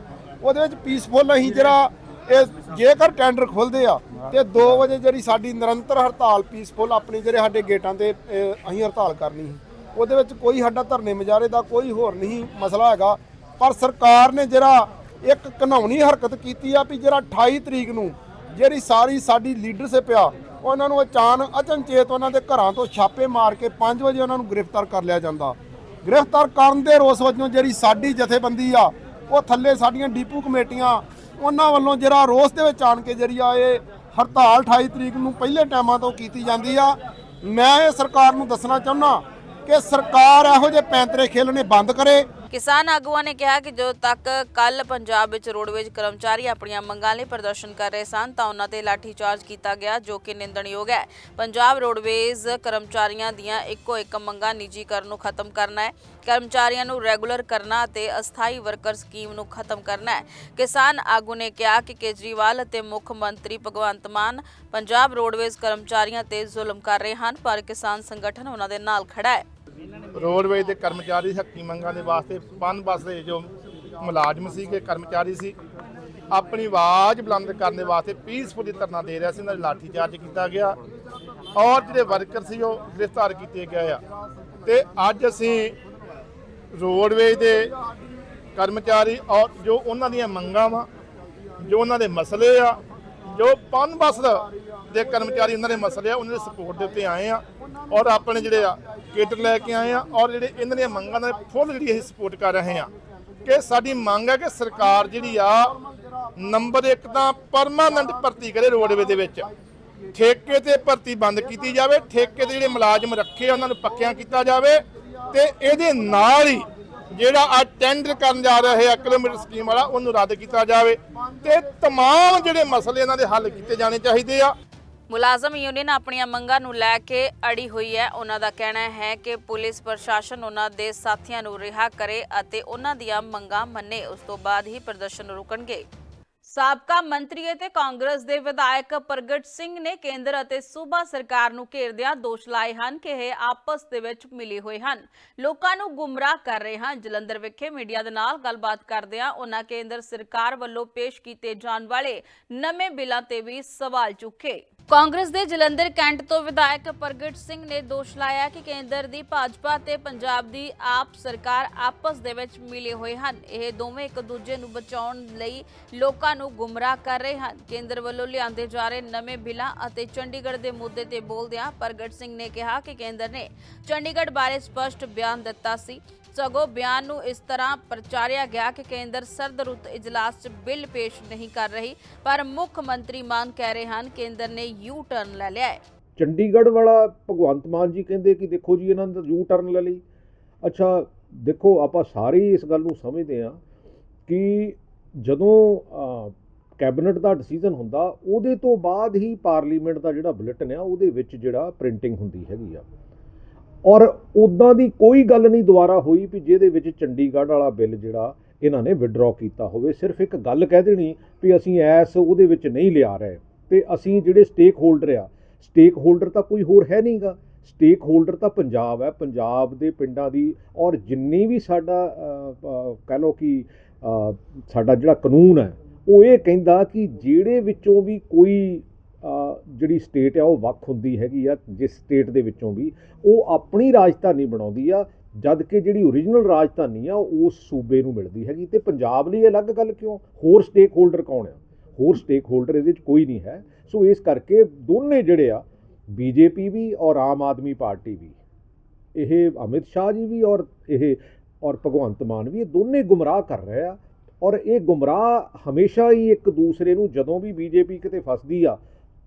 ਉਹਦੇ ਵਿੱਚ ਪੀਸਫੁਲ ਅਸੀਂ ਜਿਹੜਾ ਇਹ ਜੇਕਰ ਟੈਂਡਰ ਖੁੱਲਦੇ ਆ ਤੇ 2 ਵਜੇ ਜਿਹੜੀ ਸਾਡੀ ਨਿਰੰਤਰ ਹੜਤਾਲ ਪੀਸਫੁਲ ਆਪਣੀ ਜਿਹੜੇ ਸਾਡੇ ਗੇਟਾਂ ਤੇ ਅਹ, ਅਸੀਂ ਹੜਤਾਲ ਕਰਨੀ ਸੀ। ਉਹਦੇ ਵਿੱਚ ਕੋਈ ਸਾਡਾ ਧਰਨੇ ਮੁਜ਼ਾਹਰੇ ਦਾ ਕੋਈ ਹੋਰ ਨਹੀਂ ਮਸਲਾ ਹੈਗਾ। ਪਰ ਸਰਕਾਰ ਨੇ ਜਿਹੜਾ ਇੱਕ ਘਨਾਉਣੀ ਹਰਕਤ ਕੀਤੀ ਆ ਵੀ ਜਿਹੜਾ 28 ਤਰੀਕ ਨੂੰ ਜਿਹੜੀ ਸਾਰੀ ਸਾਡੀ ਲੀਡਰਸ਼ਿਪ ਆ ਉਹਨਾਂ ਨੂੰ ਅਚਾਨਕ ਅਚਨਚੇਤ ਉਹਨਾਂ ਦੇ ਘਰਾਂ ਤੋਂ ਛਾਪੇ ਮਾਰ ਕੇ 5 ਵਜੇ ਉਹਨਾਂ ਨੂੰ ਗ੍ਰਿਫਤਾਰ ਕਰ ਲਿਆ ਜਾਂਦਾ। ਗ੍ਰਿਫਤਾਰ ਕਰਨ ਦੇ ਰੋਸ ਵਜੋਂ ਜਿਹੜੀ ਸਾਡੀ ਜਥੇਬੰਦੀ ਆ ਉਹ ਥੱਲੇ ਸਾਡੀਆਂ ਡੀਪੂ ਕਮੇਟੀਆਂ ਉਹਨਾਂ ਵੱਲੋਂ ਜਿਹੜਾ ਰੋਸ ਦੇ ਵਿੱਚ ਆਣ ਕੇ ਜਿਹੜੀ ਆ ਇਹ ਹੜਤਾਲ 28 ਤਰੀਕ ਨੂੰ ਪਹਿਲੇ ਟਾਈਮਾਂ ਤੋਂ ਕੀਤੀ ਜਾਂਦੀ ਆ। ਮੈਂ ਇਹ ਸਰਕਾਰ ਨੂੰ ਦੱਸਣਾ ਚਾਹੁੰਦਾ ਕਿ ਸਰਕਾਰ ਇਹੋ ਜਿਹੇ ਪੈਂਤਰੇ ਖੇਲਣੇ ਬੰਦ ਕਰੇ। ਕਿਸਾਨ ਆਗੂਆਂ ਨੇ ਕਿਹਾ ਕਿ ਜਦੋਂ ਤੱਕ ਕੱਲ ਪੰਜਾਬ ਵਿੱਚ ਰੋਡਵੇਜ ਕਰਮਚਾਰੀ ਆਪਣੀਆਂ ਮੰਗਾਂ ਲਈ ਪ੍ਰਦਰਸ਼ਨ ਕਰ ਰਹੇ ਸਨ, ਤਾਂ ਉਹਨਾਂ ਤੇ ਲਾਠੀਚਾਰਜ ਕੀਤਾ ਗਿਆ, ਜੋ ਕਿ ਨਿੰਦਣਯੋਗ ਹੈ। ਪੰਜਾਬ ਰੋਡਵੇਜ਼ ਕਰਮਚਾਰੀਆਂ ਦੀਆਂ ਇੱਕੋ ਇੱਕ ਮੰਗਾਂ ਨਿੱਜੀਕਰਨ ਨੂੰ ਖਤਮ ਕਰਨਾ ਹੈ। ਕਰਮਚਾਰੀਆਂ ਨੂੰ ਰੈਗੂਲਰ ਕਰਨਾ ਅਤੇ ਅਸਥਾਈ ਵਰਕਰ ਸਕੀਮ ਨੂੰ ਖਤਮ ਕਰਨਾ ਹੈ। ਕਿਸਾਨ ਆਗੂ ਨੇ ਕਿਹਾ ਕਿ ਕੇਜਰੀਵਾਲ ਅਤੇ ਮੁੱਖ ਮੰਤਰੀ ਭਗਵੰਤ ਮਾਨ ਪੰਜਾਬ ਰੋਡਵੇਜ਼ ਕਰਮਚਾਰੀਆਂ ਤੇ ਜ਼ੁਲਮ ਕਰ ਰਹੇ ਹਨ, ਪਰ ਕਿਸਾਨ ਸੰਗਠਨ ਉਹਨਾਂ ਦੇ ਨਾਲ ਖੜਾ ਹੈ। ਰੋਡਵੇਜ਼ ਦੇ ਕਰਮਚਾਰੀ ਹੱਕੀ ਮੰਗਾਂ ਦੇ ਵਾਸਤੇ ਪਨ ਬੱਸ ਦੇ ਜੋ ਮੁਲਾਜ਼ਮ ਸੀਗੇ ਕਰਮਚਾਰੀ ਸੀ, ਆਪਣੀ ਆਵਾਜ਼ ਬੁਲੰਦ ਕਰਨ ਦੇ ਵਾਸਤੇ ਪੀਸਫੁਲੀ ਧਰਨਾ ਦੇ ਰਿਹਾ ਸੀ, ਉਹਨਾਂ ਦੇ ਲਾਠੀ ਚਾਰਜ ਕੀਤਾ ਗਿਆ। ਔਰ ਜਿਹੜੇ ਵਰਕਰ ਸੀ, ਉਹ ਗ੍ਰਿਫਤਾਰ ਕੀਤੇ ਗਏ ਆ। ਤੇ ਅੱਜ ਅਸੀਂ ਰੋਡਵੇਜ਼ ਦੇ ਕਰਮਚਾਰੀ ਔਰ ਜੋ ਉਹਨਾਂ ਦੀਆਂ ਮੰਗਾਂ ਵਾ, ਜੋ ਉਹਨਾਂ ਦੇ ਮਸਲੇ ਆ, ਜੋ ਪਨ ਬੱਸ ਦੇ ਕਰਮਚਾਰੀ ਉਹਨਾਂ ਦੇ ਮਸਲੇ ਆ, ਉਹਨਾਂ ਦੇ ਸਪੋਰਟ ਦੇ ਉੱਤੇ ਆਏ ਆ ਔਰ ਆਪਣੇ ਜਿਹੜੇ ਆ ਕੇਟਰ ਲੈ ਕੇ ਆਏ ਆ ਔਰ ਜਿਹੜੇ ਇਹਨਾਂ ਦੀਆਂ ਮੰਗਾਂ ਦਾ ਫੁੱਲ ਜਿਹੜੀ ਅਸੀਂ ਸਪੋਰਟ ਕਰ ਰਹੇ ਆ ਕਿ ਸਾਡੀ ਮੰਗ ਹੈ ਕਿ ਸਰਕਾਰ ਜਿਹੜੀ ਆ ਨੰਬਰ 1 ਤਾਂ ਪਰਮਾਨੈਂਟ ਭਰਤੀ ਕਰੇ ਰੋਡਵੇ ਦੇ ਵਿੱਚ ਠੇਕੇ ਤੇ ਭਰਤੀ ਬੰਦ ਕੀਤੀ ਜਾਵੇ ਠੇਕੇ ਤੇ ਜਿਹੜੇ ਮੁਲਾਜ਼ਮ ਰੱਖੇ ਆ, ਉਹਨਾਂ ਨੂੰ ਪੱਕਿਆਂ ਕੀਤਾ ਜਾਵੇ ਤੇ ਇਹਦੇ ਨਾਲ ਹੀ ਜਿਹੜਾ ਆ ਟੈਂਡਰ ਕਰਨ ਜਾ ਰਹੇ ਆ ਕਿਲੋਮੀਟਰ ਸਕੀਮ ਵਾਲਾ ਉਹਨੂੰ ਰੱਦ ਕੀਤਾ ਜਾਵੇ ਤੇ तमाम ਜਿਹੜੇ ਮਸਲੇ ਇਹਨਾਂ ਦੇ ਹੱਲ ਕੀਤੇ ਜਾਣੇ ਚਾਹੀਦੇ ਆ ਮੁਲਾਜ਼ਮ ਯੂਨੀਅਨ ਆਪਣੀਆਂ ਮੰਗਾਂ ਨੂੰ ਲੈ ਕੇ ਅੜੀ ਹੋਈ ਹੈ। ਉਹਨਾਂ ਦਾ ਕਹਿਣਾ ਹੈ ਕਿ ਪੁਲਿਸ ਪ੍ਰਸ਼ਾਸਨ ਉਹਨਾਂ ਦੇ ਸਾਥੀਆਂ ਨੂੰ ਰਿਹਾ ਕਰੇ ਅਤੇ ਉਹਨਾਂ ਦੀਆਂ ਮੰਗਾਂ ਮੰਨੇ। ਉਸ ਤੋਂ ਬਾਅਦ ਹੀ ਪ੍ਰਦਰਸ਼ਨ ਰੁਕਣਗੇ। ਸਾਬਕਾ ਮੰਤਰੀ ਅਤੇ ਕਾਂਗਰਸ ਦੇ ਵਿਧਾਇਕ ਪ੍ਰਗਟ ਸਿੰਘ ਨੇ ਕੇਂਦਰ ਅਤੇ ਸੂਬਾ ਸਰਕਾਰ ਨੂੰ ਘੇਰਦਿਆਂ ਦੋਸ਼ ਲਾਏ ਹਨ ਕਿ ਇਹ ਆਪਸ ਦੇ ਵਿੱਚ ਮਿਲੇ ਹੋਏ ਹਨ। ਲੋਕਾਂ ਨੂੰ ਗੁੰਮਰਾਹ ਕਰ ਰਹੇ ਹਨ। ਜਲੰਧਰ ਵਿਖੇ ਮੀਡੀਆ ਦੇ ਨਾਲ ਗੱਲਬਾਤ ਕਰਦਿਆਂ ਉਹਨਾਂ ਕੇਂਦਰ ਸਰਕਾਰ ਵੱਲੋਂ ਪੇਸ਼ ਕੀਤੇ ਜਾਣ ਵਾਲੇ ਨਵੇਂ ਬਿੱਲਾਂ ਤੇ ਵੀ ਸਵਾਲ ਚੁੱਕੇ। ਕਾਂਗਰਸ ਦੇ ਜਲੰਧਰ ਕੈਂਟ ਤੋਂ ਵਿਧਾਇਕ ਪ੍ਰਗਟ ਸਿੰਘ ਨੇ ਦੋਸ਼ ਲਾਇਆ ਕਿ ਕੇਂਦਰ ਦੀ ਭਾਜਪਾ ਤੇ ਪੰਜਾਬ ਦੀ ਆਪ ਸਰਕਾਰ ਆਪਸ ਦੇ ਵਿੱਚ ਮਿਲੇ ਹੋਏ ਹਨ। ਇਹ ਦੋਵੇਂ ਇੱਕ ਦੂਜੇ ਨੂੰ ਬਚਾਉਣ ਲਈ ਲੋਕਾਂ ਨੂੰ ਗੁੰਮਰਾਹ ਕਰ ਰਹੇ ਹਨ। ਕੇਂਦਰ ਵੱਲੋਂ ਲਿਆਂਦੇ ਜਾ ਰਹੇ ਨਵੇਂ ਬਿੱਲਾਂ ਅਤੇ ਚੰਡੀਗੜ੍ਹ ਦੇ ਮੁੱਦੇ ਤੇ ਬੋਲਦਿਆਂ ਪ੍ਰਗਟ ਸਿੰਘ ਨੇ ਕਿਹਾ ਕਿ ਕੇਂਦਰ ਨੇ ਚੰਡੀਗੜ੍ਹ ਬਾਰੇ ਸਪਸ਼ਟ ਬਿਆਨ ਦਿੱਤਾ ਸੀ। ਸਗੋਂ ਬਿਆਨ ਨੂੰ ਇਸ ਤਰ੍ਹਾਂ ਪ੍ਰਚਾਰਿਆ ਗਿਆ ਕਿ ਕੇਂਦਰ ਸਰਦ ਰੁੱਤ ਇਜਲਾਸ 'ਚ ਬਿੱਲ ਪੇਸ਼ ਨਹੀਂ ਕਰ ਰਹੀ, ਪਰ ਮੁੱਖ ਮੰਤਰੀ ਮਾਨ ਕਹਿ ਰਹੇ ਹਨ, ਕੇਂਦਰ ਨੇ ਯੂ ਟਰਨ ਲੈ ਲਿਆ ਹੈ। ਚੰਡੀਗੜ੍ਹ ਵਾਲਾ ਭਗਵੰਤ ਮਾਨ ਜੀ ਕਹਿੰਦੇ ਕਿ ਦੇਖੋ ਜੀ, ਇਹਨਾਂ ਨੇ ਯੂ ਟਰਨ ਲੈ ਲਈ। ਅੱਛਾ, ਦੇਖੋ, ਆਪਾਂ ਸਾਰੇ ਇਸ ਗੱਲ ਨੂੰ ਸਮਝਦੇ ਹਾਂ ਕਿ ਜਦੋਂ ਅਹ, ਕੈਬਨਿਟ ਦਾ ਡਿਸੀਜਨ ਹੁੰਦਾ ਉਹਦੇ ਤੋਂ ਬਾਅਦ ਹੀ ਪਾਰਲੀਮੈਂਟ ਦਾ ਜਿਹੜਾ ਬੁਲੇਟਿਨ ਆ ਉਹਦੇ ਵਿੱਚ ਜਿਹੜਾ ਪ੍ਰਿੰਟਿੰਗ ਹੁੰਦੀ ਹੈਗੀ ਆ। ਔਰ ਉਦਾਂ ਦੀ ਕੋਈ ਗੱਲ ਨਹੀਂ ਦੁਬਾਰਾ ਹੋਈ ਵੀ ਜਿਹਦੇ ਵਿੱਚ ਚੰਡੀਗੜ੍ਹ ਵਾਲਾ ਬਿੱਲ ਜਿਹੜਾ ਇਹਨਾਂ ਨੇ ਵਿਡਰਾਅ ਕੀਤਾ ਹੋਵੇ। ਸਿਰਫ ਇੱਕ ਗੱਲ ਕਹਿ ਦੇਣੀ ਵੀ ਅਸੀਂ ਐਸ ਉਹਦੇ ਵਿੱਚ ਨਹੀਂ ਲਿਆ ਰਹੇ। ਤੇ ਅਸੀਂ ਜਿਹੜੇ ਸਟੇਕ ਹੋਲਡਰ ਆ ਸਟੇਕ ਹੋਲਡਰ ਤਾਂ ਕੋਈ ਹੋਰ ਹੈ ਨਹੀਂਗਾ। ਸਟੇਕ ਹੋਲਡਰ ਤਾਂ ਪੰਜਾਬ ਹੈ। ਪੰਜਾਬ ਦੇ ਪਿੰਡਾਂ ਦੀ ਔਰ ਜਿੰਨੀ ਵੀ ਸਾਡਾ ਅਹ, ਅਹ, ਕਹਿ ਲਓ ਕਿ ਸਾਡਾ ਜਿਹੜਾ ਕਾਨੂੰਨ ਹੈ, ਉਹ ਇਹ ਕਹਿੰਦਾ ਕਿ ਜਿਹੜੇ ਵਿੱਚੋਂ ਵੀ ਕੋਈ ਜਿਹੜੀ ਸਟੇਟ ਆ, ਉਹ ਵੱਖ ਹੁੰਦੀ ਹੈਗੀ ਆ, ਜਿਸ ਸਟੇਟ ਦੇ ਵਿੱਚੋਂ ਵੀ, ਉਹ ਆਪਣੀ ਰਾਜਧਾਨੀ ਬਣਾਉਂਦੀ ਆ ਜਦ ਕਿ ਜਿਹੜੀ ਓਰੀਜਨਲ ਰਾਜਧਾਨੀ ਆ, ਉਹ ਉਸ ਸੂਬੇ ਨੂੰ ਮਿਲਦੀ ਹੈਗੀ। ਤੇ ਪੰਜਾਬ ਲਈ ਅਲੱਗ ਗੱਲ ਕਿਉਂ? ਹੋਰ ਸਟੇਕ ਹੋਲਡਰ ਕੌਣ ਆ? ਹੋਰ ਸਟੇਕ ਹੋਲਡਰ ਇਹਦੇ ਵਿੱਚ ਕੋਈ ਨਹੀਂ ਹੈ। ਸੋ ਇਸ ਕਰਕੇ ਦੋਨੇ ਜਿਹੜੇ ਆ, ਬੀਜੇਪੀ ਵੀ ਔਰ ਆਮ ਆਦਮੀ ਪਾਰਟੀ ਵੀ, ਇਹ ਅਮਿਤ ਸ਼ਾਹ ਜੀ ਵੀ ਔਰ ਇਹ ਔਰ ਭਗਵੰਤ ਮਾਨ ਵੀ ਇਹ ਦੋਨੇ ਗੁੰਮਰਾਹ ਕਰ ਰਹੇ ਆ। ਔਰ ਇਹ ਗੁੰਮਰਾਹ ਹਮੇਸ਼ਾ ਹੀ ਇੱਕ ਦੂਸਰੇ ਨੂੰ ਜਦੋਂ ਵੀ ਬੀਜੇਪੀ ਕਿਤੇ ਫਸਦੀ ਆ,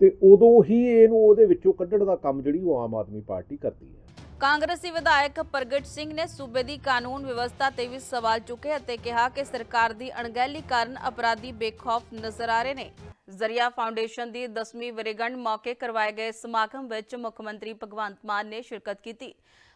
ਤੇ ਉਦੋਂ ਹੀ ਇਹਨੂੰ ਉਹਦੇ ਵਿੱਚੋਂ ਕੱਢਣ ਦਾ ਕੰਮ ਜਿਹੜੀ ਉਹ ਆਮ ਆਦਮੀ ਪਾਰਟੀ ਕਰਦੀ ਹੈ ਕਾਂਗਰਸੀ ਵਿਧਾਇਕ ਪ੍ਰਗਟ ਸਿੰਘ ਨੇ ਸੂਬੇ ਦੀ ਕਾਨੂੰਨ ਵਿਵਸਥਾ ਤੇ ਵੀ ਸਵਾਲ ਚੁੱਕੇ ਅਤੇ ਕਿਹਾ ਕਿ ਸਰਕਾਰ ਦੀ ਅਣਗਹਿਲੀ ਕਾਰਨ ਅਪਰਾਧੀ ਬੇਖੌਫ ਨਜ਼ਰ ਆ ਰਹੇ ਨੇ। ਜ਼ਰੀਆ ਫਾਊਂਡੇਸ਼ਨ ਦੀ 10ਵੀਂ ਵਰੇਗੰਢ ਮੌਕੇ ਕਰਵਾਏ ਗਏ ਸਮਾਗਮ ਵਿੱਚ ਮੁੱਖ ਮੰਤਰੀ ਭਗਵੰਤ ਮਾਨ ਨੇ ਸ਼ਿਰਕਤ ਕੀਤੀ।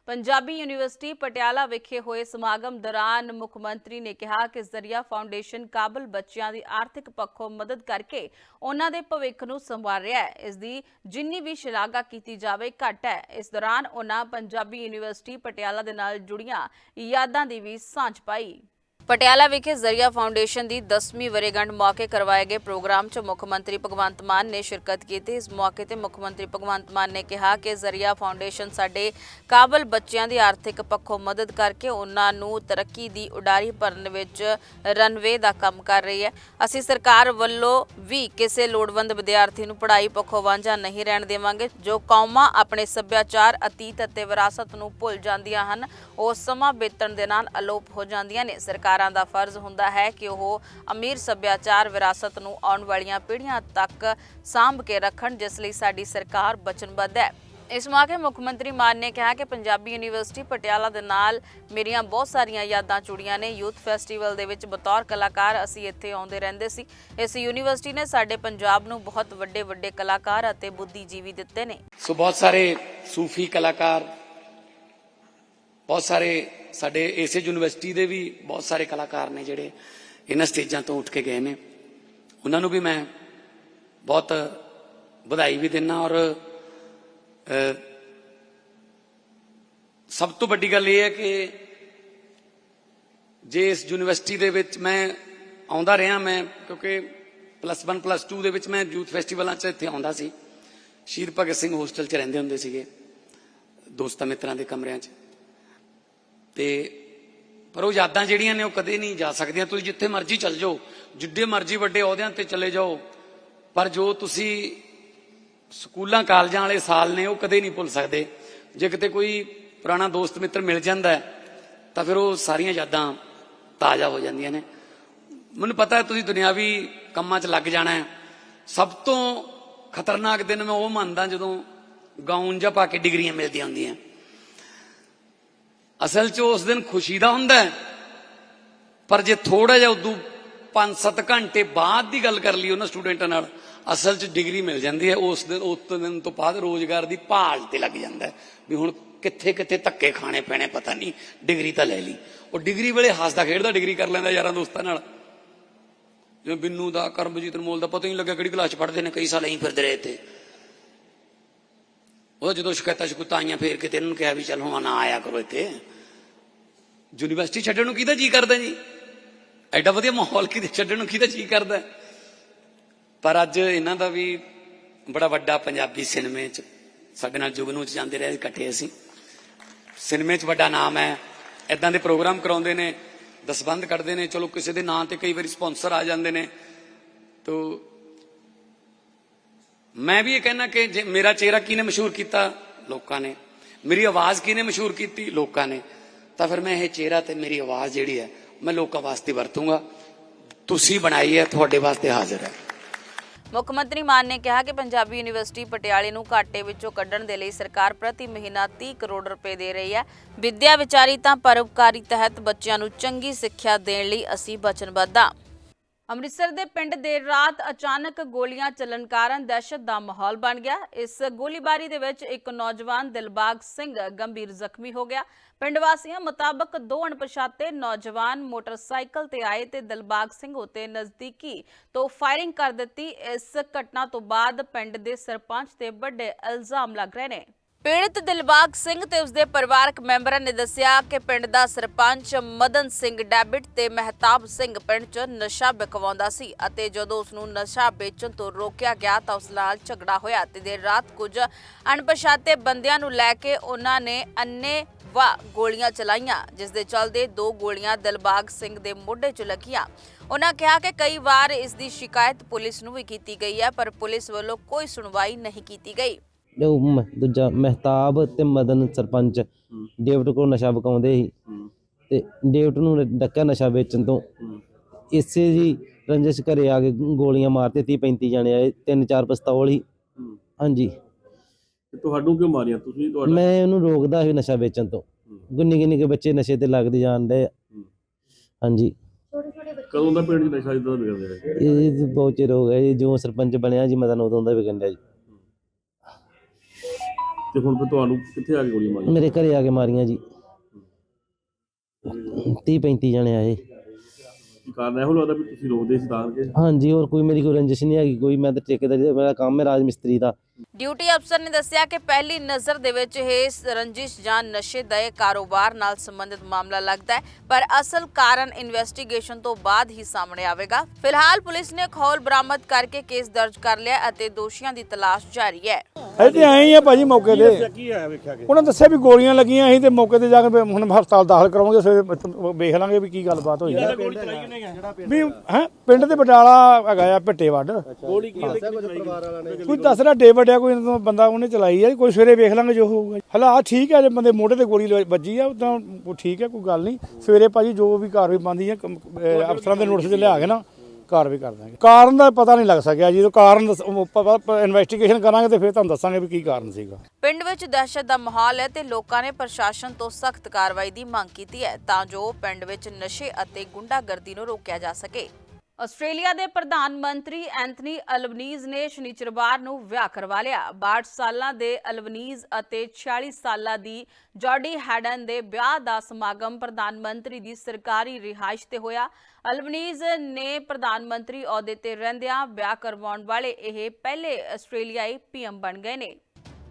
ਪੰਜਾਬੀ ਯੂਨੀਵਰਸਿਟੀ ਪਟਿਆਲਾ ਵਿਖੇ ਹੋਏ ਸਮਾਗਮ ਦੌਰਾਨ ਮੁੱਖ ਮੰਤਰੀ ਨੇ ਕਿਹਾ ਕਿ ਜ਼ਰੀਆ ਫਾਊਂਡੇਸ਼ਨ ਕਾਬਲ ਬੱਚਿਆਂ ਦੀ ਆਰਥਿਕ ਪੱਖੋਂ ਮਦਦ ਕਰਕੇ ਉਹਨਾਂ ਦੇ ਭਵਿੱਖ ਨੂੰ ਸੰਵਾਰ ਰਿਹਾ ਹੈ। ਇਸ ਦੀ ਜਿੰਨੀ ਵੀ ਸ਼ਲਾਘਾ ਕੀਤੀ ਜਾਵੇ, ਘੱਟ ਹੈ। ਇਸ ਦੌਰਾਨ ਉਹਨਾਂ ਪੰਜਾਬੀ ਯੂਨੀਵਰਸਿਟੀ ਪਟਿਆਲਾ ਦੇ ਨਾਲ ਜੁੜੀਆਂ ਯਾਦਾਂ ਦੀ ਵੀ ਸਾਂਝ ਪਾਈ। ਪਟਿਆਲਾ ਵਿਖੇ ਜ਼ਰੀਆ ਫਾਊਂਡੇਸ਼ਨ ਦੀ 10ਵੀਂ ਵਰੇਗੰਢ ਮੌਕੇ ਕਰਵਾਏ ਗਏ ਪ੍ਰੋਗਰਾਮ 'ਚ ਮੁੱਖ ਮੰਤਰੀ ਭਗਵੰਤ ਮਾਨ ਨੇ ਸ਼ਿਰਕਤ ਕੀਤੀ। ਇਸ ਮੌਕੇ ਤੇ ਮੁੱਖ ਮੰਤਰੀ ਭਗਵੰਤ ਮਾਨ ਨੇ ਕਿਹਾ ਕਿ ਜ਼ਰੀਆ ਫਾਊਂਡੇਸ਼ਨ ਸਾਡੇ ਕਾਬਲ ਬੱਚਿਆਂ ਦੀ ਆਰਥਿਕ ਪੱਖੋਂ ਮਦਦ ਕਰਕੇ ਉਹਨਾਂ ਨੂੰ ਤਰੱਕੀ ਦੀ ਉਡਾਰੀ ਭਰਨ ਵਿੱਚ ਰਨਵੇ ਦਾ ਕੰਮ ਕਰ ਰਹੀ ਹੈ। ਅਸੀਂ ਸਰਕਾਰ ਵੱਲੋਂ ਵੀ ਕਿਸੇ ਲੋੜਵੰਦ ਵਿਦਿਆਰਥੀ ਨੂੰ ਪੜ੍ਹਾਈ ਪੱਖੋਂ ਵਾਂਝਾ ਨਹੀਂ ਰਹਿਣ ਦੇਵਾਂਗੇ। ਜੋ ਕੌਮਾਂ ਆਪਣੇ ਸੱਭਿਆਚਾਰ, ਅਤੀਤ ਅਤੇ ਵਿਰਾਸਤ ਨੂੰ ਭੁੱਲ ਜਾਂਦੀਆਂ ਹਨ, ਉਹ ਸਮਾਂ ਬੀਤਣ ਦੇ ਨਾਲ ਅਲੋਪ ਹੋ ਜਾਂਦੀਆਂ ਨੇ। ਸਰਕਾਰ ਦਾ ਫਰਜ਼ ਹੁੰਦਾ ਹੈ ਕਿ ਉਹ ਅਮੀਰ ਸੱਭਿਆਚਾਰ ਵਿਰਾਸਤ ਨੂੰ ਆਉਣ ਵਾਲੀਆਂ ਪੀੜ੍ਹੀਆਂ ਤੱਕ ਸਾਂਭ ਕੇ ਰੱਖਣ, ਜਿਸ ਲਈ ਸਾਡੀ ਸਰਕਾਰ ਵਚਨਬੱਧ ਹੈ। ਇਸ ਮੌਕੇ ਮੁੱਖ ਮੰਤਰੀ ਮਾਨ ਨੇ ਕਿਹਾ ਕਿ ਪੰਜਾਬੀ ਯੂਨੀਵਰਸਿਟੀ ਪਟਿਆਲਾ ਦੇ ਨਾਲ ਮੇਰੀਆਂ ਬਹੁਤ ਸਾਰੀਆਂ ਯਾਦਾਂ ਜੁੜੀਆਂ ਨੇ। ਯੂਥ ਫੈਸਟੀਵਲ ਦੇ ਵਿੱਚ ਬਤੌਰ ਕਲਾਕਾਰ ਅਸੀਂ ਇੱਥੇ ਆਉਂਦੇ ਰਹਿੰਦੇ ਸੀ। ਇਸ ਯੂਨੀਵਰਸਿਟੀ ਨੇ ਸਾਡੇ ਪੰਜਾਬ ਨੂੰ ਬਹੁਤ ਵੱਡੇ ਵੱਡੇ ਕਲਾਕਾਰ ਅਤੇ ਬੁੱਧੀਜੀਵੀ ਦਿੱਤੇ ਨੇ। ਸੋ ਬਹੁਤ ਸਾਰੇ ਸੂਫੀ ਕਲਾਕਾਰ ਬਹੁਤ ਸਾਰੇ ਸਾਡੇ ਇਸੇ ਯੂਨੀਵਰਸਿਟੀ ਦੇ ਵੀ ਬਹੁਤ ਸਾਰੇ ਕਲਾਕਾਰ ਨੇ ਜਿਹੜੇ ਇਹਨਾਂ ਸਟੇਜਾਂ ਤੋਂ ਉੱਠ ਕੇ ਗਏ ਨੇ। ਉਹਨਾਂ ਨੂੰ ਵੀ ਮੈਂ ਬਹੁਤ ਵਧਾਈ ਵੀ ਦਿੰਨਾ ਔਰ ਸਭ ਤੋਂ ਵੱਡੀ ਗੱਲ ਇਹ ਹੈ ਕਿ ਜੇ ਇਸ ਯੂਨੀਵਰਸਿਟੀ ਦੇ ਵਿੱਚ ਮੈਂ ਆਉਂਦਾ ਰਿਹਾ, ਮੈਂ ਕਿਉਂਕਿ ਪਲੱਸ 1 ਪਲੱਸ 2 ਦੇ ਵਿੱਚ ਮੈਂ ਯੂਥ ਫੈਸਟੀਵਲਾਂ 'ਚ ਇੱਥੇ ਆਉਂਦਾ ਸੀ। ਸ਼ਹੀਦ ਭਗਤ ਸਿੰਘ ਹੋਸਟਲ 'ਚ ਰਹਿੰਦੇ ਹੁੰਦੇ ਸੀਗੇ ਦੋਸਤਾਂ ਮਿੱਤਰਾਂ ਦੇ ਕਮਰਿਆਂ 'ਚ। ਤੇ ਪਰ ਉਹ ਯਾਦਾਂ ਜਿਹੜੀਆਂ ਨੇ ਉਹ ਕਦੇ ਨਹੀਂ ਜਾ ਸਕਦੀਆਂ। ਤੁਸੀਂ ਜਿੱਥੇ ਮਰਜ਼ੀ ਚੱਲ ਜਾਓ ਜਿੱਡੇ ਮਰਜ਼ੀ ਵੱਡੇ ਅਹੁਦਿਆਂ ਤੇ ਚਲੇ ਜਾਓ ਪਰ ਜੋ ਤੁਸੀਂ ਸਕੂਲਾਂ ਕਾਲਜਾਂ ਵਾਲੇ ਸਾਲ ਨੇ ਉਹ ਕਦੇ ਨਹੀਂ ਭੁੱਲ ਸਕਦੇ। ਜੇ ਕਿਤੇ ਕੋਈ ਪੁਰਾਣਾ ਦੋਸਤ ਮਿੱਤਰ ਮਿਲ ਜਾਂਦਾ ਹੈ, ਤਾਂ ਫਿਰ ਉਹ ਸਾਰੀਆਂ ਯਾਦਾਂ ਤਾਜ਼ਾ ਹੋ ਜਾਂਦੀਆਂ ਨੇ। ਮੈਨੂੰ ਪਤਾ ਹੈ ਤੁਸੀਂ ਦੁਨਿਆਵੀ ਕੰਮਾਂ 'ਚ ਲੱਗ ਜਾਣਾ ਹੈ। ਸਭ ਤੋਂ ਖਤਰਨਾਕ ਦਿਨ ਮੈਂ ਉਹ ਮੰਨਦਾ ਜਦੋਂ ਗਾਊਨ ਜਾਂ ਪਾ ਕੇ ਡਿਗਰੀਆਂ ਮਿਲਦੀਆਂ ਹੁੰਦੀਆਂ। ਅਸਲ 'ਚ ਉਸ ਦਿਨ ਖੁਸ਼ੀ ਦਾ ਹੁੰਦਾ ਪਰ ਜੇ ਥੋੜਾ ਜਿਹਾ ਉਦੋਂ 5-7 ਘੰਟੇ ਬਾਅਦ ਦੀ ਗੱਲ ਕਰ ਲਈ ਉਹਨਾਂ ਸਟੂਡੈਂਟਾਂ ਨਾਲ, ਅਸਲ 'ਚ ਡਿਗਰੀ ਮਿਲ ਜਾਂਦੀ ਹੈ। ਉਸ ਦਿਨ ਉਸ ਦਿਨ ਤੋਂ ਬਾਅਦ ਰੋਜ਼ਗਾਰ ਦੀ ਭਾਲ ਤੇ ਲੱਗ ਜਾਂਦਾ ਵੀ ਹੁਣ ਕਿੱਥੇ ਕਿੱਥੇ ਧੱਕੇ ਖਾਣੇ ਪੈਣੇ, ਪਤਾ ਨਹੀਂ, ਡਿਗਰੀ ਤਾਂ ਲੈ ਲਈ। ਉਹ ਡਿਗਰੀ ਵੇਲੇ ਹੱਸਦਾ ਖੇਡਦਾ, ਡਿਗਰੀ ਕਰ ਲੈਂਦਾ ਯਾਰਾਂ ਦੋਸਤਾਂ ਨਾਲ। ਜਿਵੇਂ ਬਿੰਨੂ ਦਾ, ਕਰਮਜੀਤ ਅਨਮੋਲ ਦਾ ਪਤਾ ਹੀ ਨਹੀਂ ਲੱਗਿਆ ਕਿਹੜੀ ਕਲਾਸ ਚ ਪੜ੍ਹਦੇ ਨੇ, ਕਈ ਸਾਲ ਐਂ ਫਿਰਦੇ ਰਹੇ ਤੇ ਉਹ ਜਦੋਂ ਸ਼ਿਕਾਇਤਾਂ ਸ਼ਿਕਾਇਤਾਂ ਆਈਆਂ, ਫੇਰ ਕਿਤੇ ਇਹਨਾਂ ਨੂੰ ਕਿਹਾ ਵੀ ਚੱਲ ਹੁਣ ਨਾ ਆਇਆ ਕਰੋ ਇੱਥੇ। ਯੂਨੀਵਰਸਿਟੀ ਛੱਡਣ ਨੂੰ ਕਿਹਦਾ ਜੀ ਕਰਦਾ ਜੀ? ਐਡਾ ਵਧੀਆ ਮਾਹੌਲ ਕਿਤੇ ਛੱਡਣ ਨੂੰ ਕਿਹਦਾ ਜੀ ਕਰਦਾ? ਪਰ ਅੱਜ ਇਹਨਾਂ ਦਾ ਵੀ ਬੜਾ ਵੱਡਾ ਪੰਜਾਬੀ ਸਿਨੇਮੇ 'ਚ, ਸਾਡੇ ਨਾਲ ਜੁਗਨੂ 'ਚ ਜਾਂਦੇ ਰਹੇ ਇਕੱਠੇ ਅਸੀਂ। ਸਿਨੇਮੇ 'ਚ ਵੱਡਾ ਨਾਮ ਹੈ। ਇਦਾਂ ਦੇ ਪ੍ਰੋਗਰਾਮ ਕਰਾਉਂਦੇ ਨੇ ਦਸਬੰਦ ਕੱਢਦੇ ਨੇ, ਚਲੋ ਕਿਸੇ ਦੇ ਨਾਂ ਤੇ ਕਈ ਵਾਰੀ ਸਪਾਂਸਰ ਆ ਜਾਂਦੇ ਨੇ। ਤੋ ਮੈਂ ਵੀ ਇਹ ਕਹਿਣਾ ਕਿ ਜੇ ਮੇਰਾ ਚਿਹਰਾ ਕਿਹਨੇ ਮਸ਼ਹੂਰ ਕੀਤਾ? ਲੋਕਾਂ ਨੇ। ਮੇਰੀ ਆਵਾਜ਼ ਕਿਹਨੇ ਮਸ਼ਹੂਰ ਕੀਤੀ? ਲੋਕਾਂ ਨੇ। ਤਾਂ ਫਿਰ ਮੈਂ ਇਹ ਚਿਹਰਾ ਤੇ ਮੇਰੀ ਆਵਾਜ਼ ਜਿਹੜੀ ਹੈ, ਮੈਂ ਲੋਕਾਂ ਵਾਸਤੇ ਵਰਤੂੰਗਾ। ਤੁਸੀਂ ਬਣਾਈ ਹੈ, ਤੁਹਾਡੇ ਵਾਸਤੇ ਹਾਜ਼ਰ ਹੈ। ਮੁੱਖ ਮੰਤਰੀ ਮਾਨ ਨੇ ਕਿਹਾ ਕਿ ਪੰਜਾਬੀ ਯੂਨੀਵਰਸਿਟੀ ਪਟਿਆਲੇ ਨੂੰ ਘਾਟੇ ਵਿੱਚੋਂ ਕੱਢਣ ਦੇ ਲਈ ਸਰਕਾਰ ਪ੍ਰਤੀ ਮਹੀਨਾ 30 ਕਰੋੜ ਰੁਪਏ ਦੇ ਰਹੀ ਹੈ। ਵਿਦਿਆ ਵਿਚਾਰੀ ਤਾਂ ਪਰਉਪਕਾਰੀ ਤਹਿਤ ਬੱਚਿਆਂ ਨੂੰ ਚੰਗੀ ਸਿੱਖਿਆ ਦੇਣ ਲਈ ਅਸੀਂ ਵਚਨਬੱਧ ਹਾਂ। ਅੰਮ੍ਰਿਤਸਰ ਦੇ ਪਿੰਡ ਦੇ ਰਾਤ ਅਚਾਨਕ ਗੋਲੀਆਂ ਚੱਲਣ ਕਾਰਨ ਦਹਿਸ਼ਤ ਦਾ ਮਾਹੌਲ ਬਣ ਗਿਆ। ਇਸ ਗੋਲੀਬਾਰੀ ਦੇ ਵਿੱਚ ਇੱਕ ਨੌਜਵਾਨ ਦਿਲਬਾਗ ਸਿੰਘ ਗੰਭੀਰ ਜ਼ਖਮੀ ਹੋ ਗਿਆ। ਪਿੰਡ ਵਾਸੀਆਂ ਮੁਤਾਬਕ ਦੋ ਅਣਪਛਾਤੇ ਨੌਜਵਾਨ ਮੋਟਰਸਾਈਕਲ ਤੇ ਆਏ ਤੇ ਦਿਲਬਾਗ ਸਿੰਘ ਉਤੇ ਨਜ਼ਦੀਕੀ ਤੋਂ ਫਾਇਰਿੰਗ ਕਰ ਦਿੱਤੀ। ਇਸ ਘਟਨਾ ਤੋਂ ਬਾਅਦ ਪਿੰਡ ਦੇ ਸਰਪੰਚ ਤੇ ਵੱਡੇ ਇਲਜ਼ਾਮ ਲੱਗ ਰਹੇ ਨੇ। ਪੀੜਤ ਦਿਲਬਾਗ ਸਿੰਘ ਤੇ ਉਸਦੇ ਪਰਿਵਾਰਕ ਮੈਂਬਰਾਂ ਨੇ ਦੱਸਿਆ ਕਿ ਪਿੰਡ ਦਾ ਸਰਪੰਚ ਮਦਨ ਸਿੰਘ ਡੈਬਿਟ ਤੇ ਮਹਿਤਾਬ ਸਿੰਘ ਪਿੰਡ 'ਚ ਨਸ਼ਾ ਵਿਕਵਾਉਂਦਾ ਸੀ ਅਤੇ ਜਦੋਂ ਉਸ ਨੂੰ ਨਸ਼ਾ ਵੇਚਣ ਤੋਂ ਰੋਕਿਆ ਗਿਆ ਤਾਂ ਉਸ ਨਾਲ ਝਗੜਾ ਹੋਇਆ ਤੇ ਦੇਰ ਰਾਤ ਕੁਝ ਅਣਪਛਾਤੇ ਬੰਦਿਆਂ ਨੂੰ ਲੈ ਕੇ ਉਹਨਾਂ ਨੇ ਅੰਨੇ ਵਾ ਗੋਲੀਆਂ ਚਲਾਈਆਂ, ਜਿਸ ਦੇ ਚਲਦੇ ਦੋ ਗੋਲੀਆਂ ਦਿਲਬਾਗ ਸਿੰਘ ਦੇ ਮੋਢੇ 'ਚ ਲੱਗੀਆਂ। ਉਹਨਾਂ ਕਿਹਾ ਕਿ ਕਈ ਵਾਰ ਇਸ ਦੀ ਸ਼ਿਕਾਇਤ ਪੁਲਿਸ ਨੂੰ ਵੀ ਕੀਤੀ ਗਈ ਹੈ, ਪਰ ਪੁਲਿਸ ਵੱਲੋਂ ਕੋਈ ਸੁਣਵਾਈ ਨਹੀਂ ਕੀਤੀ ਗਈ। ਉਹ ਮ- ਦੂਜਾ ਮਹਿਤਾਬ ਤੇ ਮਦਨ ਸਰਪੰਚ। ਡੇਵਟ ਕੋਲ ਨਸ਼ਾ ਵਿਕਾਉਂਦੇ ਸੀ। ਤੇ ਡੇਵਟ ਨੂੰ ਡੱਕਿਆ ਨਸ਼ਾ ਵੇਚਣ ਤੋਂ। ਇਸੇ ਜੀ ਰੰਜਿਸ਼ ਘਰੇ ਆ ਕੇ ਗੋਲੀਆਂ ਮਾਰਤੇ 30 35 ਜਾਣੇ ਆਏ ਤਿੰਨ ਚਾਰ ਪਿਸਤੌਲ ਹੀ। ਹਾਂਜੀ। ਤੇ ਤੁਹਾਨੂੰ ਕਿਉਂ ਮਾਰੀਆਂ? ਤੁਸੀਂ ਤੁਹਾਡਾ ਮੈਂ ਉਹਨੂੰ ਰੋਕਦਾ ਸੀ ਨਸ਼ਾ ਵੇਚਣ ਤੋਂ। ਗੁੰਨੀ ਗੁੰਨੀ ਕੇ ਬੱਚੇ ਨਸ਼ੇ ਤੇ ਲੱਗਦੇ ਜਾਂਦੇ ਹਾਂਜੀ। ਕਦੋਂ ਦਾ ਪਿੰਡ 'ਚ ਨਸ਼ਾ ਇਦਾਂ ਵਿਗੜਦਾ ਹੈ ਇਹ ਬਹੁਤ ਚਿਰ ਹੋ ਗਿਆ ਜੀ ਜੋ ਸਰਪੰਚ ਬਣਿਆ ਜੀ ਮਦਨ ਉਦੋਂ ਦਾ ਵਿਕਣ ਡਿਆ ਜੀ। ਤੇ ਹੁਣ ਫਿਰ ਤੁਹਾਨੂੰ ਕਿੱਥੇ ਆ ਕੇ ਗੋਲੀ ਮਾਰੀ ਮੇਰੇ ਘਰੇ ਆ ਕੇ ਮਾਰੀਆਂ ਜੀ। 30 35 ਜਾਣੇ ਆਏ। ਕੀ ਕਾਰਨ ਇਹੋ ਲੱਗਦਾ ਵੀ ਤੁਸੀਂ ਰੋਕਦੇ ਸੀ ਤਾਂ ਕਿ? ਹਾਂਜੀ ਹੋਰ ਕੋਈ ਮੇਰੀ ਕੋਈ ਰੰਜਿਸ਼ ਨਹੀਂ ਹੈਗੀ। ਕੋਈ ਮੈਂ ਤਾਂ ਠੇਕੇਦਾਰੀ ਦਾ ਮੇਰਾ ਕੰਮ ਹੈ ਰਾਜ ਮਿਸਤਰੀ ਦਾ। ਡਿਊਟੀ ਅਫਸਰ ਨੇ ਦੱਸਿਆ ਕਿ ਪਹਿਲੀ ਨਜ਼ਰ ਦੇ ਵਿੱਚ ਇਹ ਰੰਜਿਸ਼ ਜਾਂ ਨਸ਼ੇ ਦੇ ਕਾਰੋਬਾਰ ਨਾਲ ਸੰਬੰਧਿਤ ਮਾਮਲਾ ਲੱਗਦਾ ਹੈ ਪਰ ਅਸਲ ਕਾਰਨ ਇਨਵੈਸਟੀਗੇਸ਼ਨ ਤੋਂ ਬਾਅਦ ਹੀ ਸਾਹਮਣੇ ਆਵੇਗਾ। ਫਿਲਹਾਲ ਪੁਲਿਸ ਨੇ ਖੋਲ ਬਰਾਮਦ ਕਰਕੇ ਕੇਸ ਦਰਜ ਕਰ ਲਿਆ ਅਤੇ ਦੋਸ਼ੀਆਂ ਦੀ ਤਲਾਸ਼ ਜਾਰੀ ਹੈ। ਤੇ ਆਏ ਹੀ ਆ ਭਾਜੀ ਮੌਕੇ ਤੇ। ਕੀ ਆਇਆ ਵੇਖਿਆ ਕਿ? ਉਹਨਾਂ ਦੱਸਿਆ ਵੀ ਗੋਲੀਆਂ ਲੱਗੀਆਂ ਅਸੀਂ ਤੇ ਮੌਕੇ ਤੇ ਜਾ ਕੇ ਹੁਣ ਹਸਪਤਾਲ ਦਾਖਲ ਕਰਾਵਾਂਗੇ ਸਵੇਰੇ ਵੇਖ ਲਾਂਗੇ ਵੀ ਕੀ ਗੱਲਬਾਤ ਹੋਈ ਹੈ। ਵੀ ਹੈ ਪਿੰਡ ਦੇ ਬਟਾਲਾ ਹੈਗਾ ਆ ਭੱਟੇ ਵੱਡ ਗੋਲੀ ਕੀ ਦੱਸਿਆ ਕੁਝ ਪਰਿਵਾਰ ਵਾਲਾ ਨੇ ਕੋਈ ਦੱਸ ਰਿਹਾ ਡੇ ਵੱਡਿਆ ਕੋਈ ਇਹਨਾਂ ਤੋਂ ਬੰਦਾ ਉਹਨੇ ਚਲਾਈ ਹੈ ਕੋਈ ਸਵੇਰੇ ਵੇਖ ਲਾਂਗੇ ਜੋ ਹੋਊਗਾ। ਹਾਲਾਤ ਠੀਕ ਹੈ ਜੇ ਬੰਦੇ ਮੋਢੇ ਤੇ ਗੋਲੀ ਵੱਜੀ ਆ ਉਦਾਂ ਉਹ ਠੀਕ ਹੈ ਕੋਈ ਗੱਲ ਨਹੀਂ। ਸਵੇਰੇ ਭਾਜੀ ਜੋ ਵੀ ਕਾਰਵਾਈ ਬੰਦੀ ਅਹ ਅਫਸਰਾਂ ਦੇ ਨੋਟਿਸ 'ਚ ਲਿਆ ਕੇ ਨਾ ਕਾਰਵਾਈ ਕਰ ਦਾਂਗੇ। ਕਾਰਨ ਦਾ ਪਤਾ ਨਹੀਂ ਲੱਗ ਸਕਿਆ ਜਦੋਂ ਕਾਰਨ ਇਨਵੈਸਟੀਗੇਸ਼ਨ ਕਰਾਂਗੇ ਤੇ ਫਿਰ ਤੁਹਾਨੂੰ ਦੱਸਾਂਗੇ ਵੀ ਕੀ ਕਾਰਨ ਸੀਗਾ। ਪਿੰਡ ਵਿੱਚ ਦਹਿਸ਼ਤ ਦਾ ਮਾਹੌਲ ਹੈ ਤੇ ਲੋਕਾਂ ਨੇ ਪ੍ਰਸ਼ਾਸਨ ਤੋਂ ਸਖਤ ਕਾਰਵਾਈ ਦੀ ਮੰਗ ਕੀਤੀ ਹੈ ਤਾਂ ਜੋ ਪਿੰਡ ਵਿੱਚ ਨਸ਼ੇ ਅਤੇ ਗੁੰਡਾਗਰਦੀ ਨੂੰ ਰੋਕਿਆ ਜਾ ਸਕੇ। ਆਸਟ੍ਰੇਲੀਆ ਦੇ ਪ੍ਰਧਾਨ ਮੰਤਰੀ ਐਂਥਨੀ ਅਲਬਨੀਜ਼ ਨੇ ਸ਼ਨੀਚਰਵਾਰ ਨੂੰ ਵਿਆਹ ਕਰਵਾ ਲਿਆ। 62 ਸਾਲਾਂ ਦੇ ਅਲਬਨੀਜ਼ ਅਤੇ 46 ਸਾਲਾਂ ਦੀ ਜੌਡੀ ਹੈਡਨ ਦੇ ਵਿਆਹ ਦਾ ਸਮਾਗਮ ਪ੍ਰਧਾਨ ਮੰਤਰੀ ਦੀ ਸਰਕਾਰੀ ਰਿਹਾਇਸ਼ ਤੇ ਹੋਇਆ। ਅਲਬਨੀਜ਼ ਨੇ ਪ੍ਰਧਾਨ ਮੰਤਰੀ ਅਹੁਦੇ ਤੇ ਰਹਿੰਦਿਆਂ ਵਿਆਹ ਕਰਵਾਉਣ ਵਾਲੇ ਇਹ ਪਹਿਲੇ ਆਸਟ੍ਰੇਲੀਆਈ ਪੀਐਮ ਬਣ ਗਏ ਨੇ।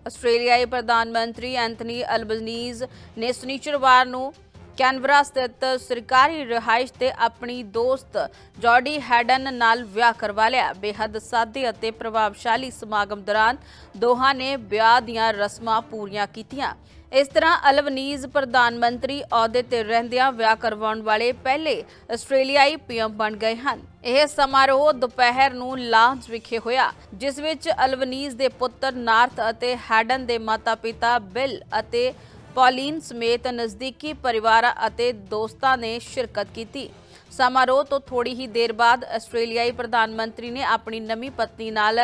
ਆਸਟ੍ਰੇਲੀਆਈ ਪ੍ਰਧਾਨ ਮੰਤਰੀ ਐਂਥਨੀ ਅਲਬਨੀਜ਼ ਨੇ ਸ਼ਨੀਚਰਵਾਰ ਨੂੰ ਕੈਨਬਰਾ ਸਥਿਤ ਸਰਕਾਰੀ ਰਿਹਾਇਸ਼ ਤੇ ਆਪਣੀ ਦੋਸਤ ਜੌਡੀ ਹੈਡਨ ਨਾਲ ਵਿਆਹ ਕਰਵਾ ਲਿਆ। ਬੇਹੱਦ ਸਾਦੇ ਅਤੇ ਪ੍ਰਭਾਵਸ਼ਾਲੀ ਸਮਾਗਮ ਦੌਰਾਨ ਦੋਹਾਂ ਨੇ ਵਿਆਹ ਦੀਆਂ ਰਸਮਾਂ ਪੂਰੀਆਂ ਕੀਤੀਆਂ। ਇਸ ਤਰ੍ਹਾਂ ਅਲਵਨੀਜ਼ ਪ੍ਰਧਾਨ ਮੰਤਰੀ ਅਹੁਦੇ ਤੇ ਰਹਿੰਦਿਆਂ ਵਿਆਹ ਕਰਵਾਉਣ ਵਾਲੇ ਪਹਿਲੇ ਆਸਟ੍ਰੇਲੀਆਈ ਪੀਐਮ ਬਣ ਗਏ ਹਨ। ਇਹ ਸਮਾਰੋਹ ਦੁਪਹਿਰ ਨੂੰ ਲਾਂਚ ਵਿਖੇ ਹੋਇਆ, ਜਿਸ ਵਿੱਚ ਅਲਵਨੀਜ਼ ਦੇ ਪੁੱਤਰ ਨਾਰਥ ਅਤੇ ਹੈਡਨ ਦੇ ਮਾਤਾ-ਪਿਤਾ ਬਿਲ ਅਤੇ ਪੌਲੀਨ ਸਮੇਤ ਨਜ਼ਦੀਕੀ ਪਰਿਵਾਰਾਂ ਅਤੇ ਦੋਸਤਾਂ ਨੇ ਸ਼ਿਰਕਤ ਕੀਤੀ। ਸਮਾਰੋਹ ਤੋਂ ਥੋੜੀ ਹੀ ਦੇਰ ਬਾਅਦ ਆਸਟ੍ਰੇਲੀਆਈ ਪ੍ਰਧਾਨ ਮੰਤਰੀ ਨੇ ਆਪਣੀ ਨਵੀਂ ਪਤਨੀ ਨਾਲ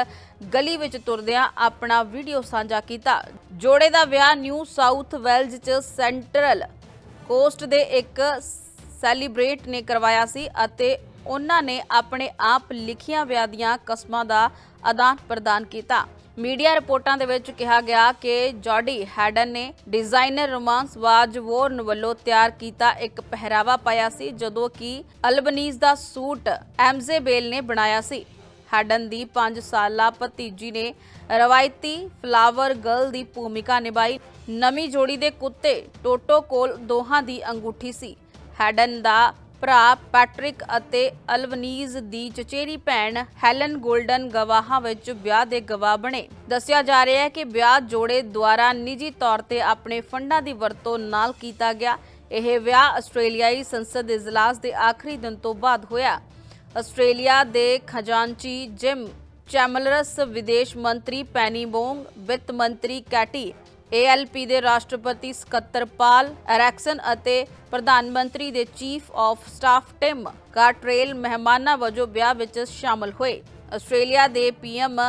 ਗਲੀ ਵਿੱਚ ਤੁਰਦਿਆਂ ਆਪਣਾ ਵੀਡੀਓ ਸਾਂਝਾ ਕੀਤਾ। ਜੋੜੇ ਦਾ ਵਿਆਹ ਨਿਊ ਸਾਊਥ ਵੈਲਜ਼ 'ਚ ਸੈਂਟਰਲ ਕੋਸਟ ਦੇ ਇੱਕ ਸੈਲੀਬ੍ਰੇਟ ਨੇ ਕਰਵਾਇਆ ਸੀ ਅਤੇ ਉਹਨਾਂ ਨੇ ਆਪਣੇ ਆਪ ਲਿਖੀਆਂ ਵਿਆਹ ਦੀਆਂ ਕਸਮਾਂ ਦਾ ਆਦਾਨ ਪ੍ਰਦਾਨ ਕੀਤਾ। ਮੀਡੀਆ ਰਿਪੋਰਟਾਂ ਦੇ ਵਿੱਚ ਕਿਹਾ ਗਿਆ ਕਿ ਜੌਡੀ ਹੈਡਨ ਨੇ ਡਿਜ਼ਾਈਨਰ ਰੋਮਾਂਸ ਵਾਜ ਵੱਲੋਂ ਤਿਆਰ ਕੀਤਾ ਇੱਕ ਪਹਿਰਾਵਾ ਪਾਇਆ ਸੀ, ਜਦੋਂ ਕਿ ਅਲਬਨੀਜ਼ ਦਾ ਸੂਟ ਐਮਜ਼ੇ ਬੇਲ ਨੇ ਬਣਾਇਆ ਸੀ। ਹੈਡਨ ਦੀ 5 ਸਾਲਾ ਭਤੀਜੀ ਨੇ ਰਵਾਇਤੀ ਫਲਾਵਰ ਗਰਲ ਦੀ ਭੂਮਿਕਾ ਨਿਭਾਈ। ਨਵੀਂ ਜੋੜੀ ਦੇ ਕੁੱਤੇ ਟੋਟੋ ਕੋਲ ਦੋਹਾਂ ਦੀ ਅੰਗੂਠੀ ਸੀ। ਹੈਡਨ ਦਾ ਭਰਾ ਪੈਟਰਿਕ ਅਤੇ ਅਲਵਨੀਜ਼ ਦੀ ਚਚੇਰੀ ਭੈਣ ਹੈਲਨ ਗੋਲਡਨ ਗਵਾਹਾਂ ਵਿੱਚ ਵਿਆਹ ਦੇ ਗਵਾਹ ਬਣੇ। ਦੱਸਿਆ ਜਾ ਰਿਹਾ ਹੈ ਕਿ ਵਿਆਹ ਜੋੜੇ ਦੁਆਰਾ ਨਿੱਜੀ ਤੌਰ ਤੇ ਆਪਣੇ ਫੰਡਾਂ ਦੀ ਵਰਤੋਂ ਨਾਲ ਕੀਤਾ ਗਿਆ। ਇਹ ਵਿਆਹ ਆਸਟ੍ਰੇਲੀਆਈ ਸੰਸਦ ਦੇ ਇਜਲਾਸ ਦੇ ਆਖਰੀ ਦਿਨ ਤੋਂ ਬਾਅਦ ਹੋਇਆ। ਆਸਟ੍ਰੇਲੀਆ ਦੇ ਖਜ਼ਾਨਚੀ ਜਿਮ ਚੈਮਲਰਸ ਵਿਦੇਸ਼ ਮੰਤਰੀ ਪੈਨੀ ਬੋਂਗ, ਵਿੱਤ ਮੰਤਰੀ ਕੈਟੀ ਏਐਲਪੀ ਦੇ ਰਾਸ਼ਟਰਪਤੀ ਸਕੱਤਰ ਪਾਲ ਐਰੈਕਸਨ ਅਤੇ ਪ੍ਰਧਾਨ ਮੰਤਰੀ ਦੇ chief of staff Tim Gartrell ਮਹਿਮਾਨਾਂ ਵਜੋਂ ਵਿਆਹ ਵਿੱਚ ਸ਼ਾਮਲ ਹੋਏ। ਆਸਟ੍ਰੇਲੀਆ ਦੇ ਪੀਐਮ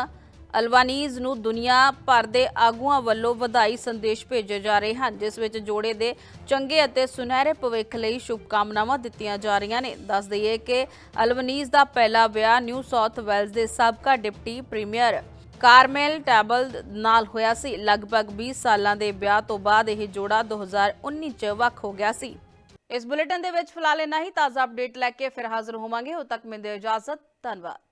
ਅਲਵਾਨੀਜ਼ ਨੂੰ ਦੁਨੀਆ ਭਰ ਦੇ ਆਗੂਆਂ ਵੱਲੋਂ ਵਧਾਈ ਸੰਦੇਸ਼ ਭੇਜੇ ਜਾ ਰਹੇ ਹਨ, ਜਿਸ ਵਿੱਚ ਜੋੜੇ ਦੇ ਚੰਗੇ ਅਤੇ ਸੁਨਹਿਰੇ ਭਵਿੱਖ ਲਈ ਸ਼ੁਭਕਾਮਨਾਵਾਂ ਦਿੱਤੀਆਂ ਜਾ ਰਹੀਆਂ ਨੇ। ਦੱਸ ਦਈਏ ਕਿ ਅਲਵਨੀਜ਼ ਦਾ ਪਹਿਲਾ ਵਿਆਹ ਨਿਊ ਸਾਊਥ ਵੈਲਜ਼ ਦੇ ਸਾਬਕਾ ਡਿਪਟੀ ਪ੍ਰੀਮੀਅਰ ਕਾਰਮੇਲ ਟੈਬਲ ਨਾਲ ਹੋਇਆ ਸੀ। ਲਗਭਗ 20 ਸਾਲਾਂ ਦੇ ਵਿਆਹ ਤੋਂ ਬਾਅਦ ਇਹ ਜੋੜਾ 2019 ਚ ਵੱਖ ਹੋ ਗਿਆ ਸੀ। ਇਸ ਬੁਲੇਟਿਨ ਦੇ ਵਿੱਚ ਫਿਲਹਾਲ ਇੰਨਾ ਹੀ। ਤਾਜ਼ਾ ਅਪਡੇਟ ਲੈ ਕੇ ਫਿਰ ਹਾਜ਼ਰ ਹੋਵਾਂਗੇ। ਉਦੋਂ ਤੱਕ ਮਿਲਦੇ ਦਿਓ ਇਜਾਜ਼ਤ। ਧੰਨਵਾਦ।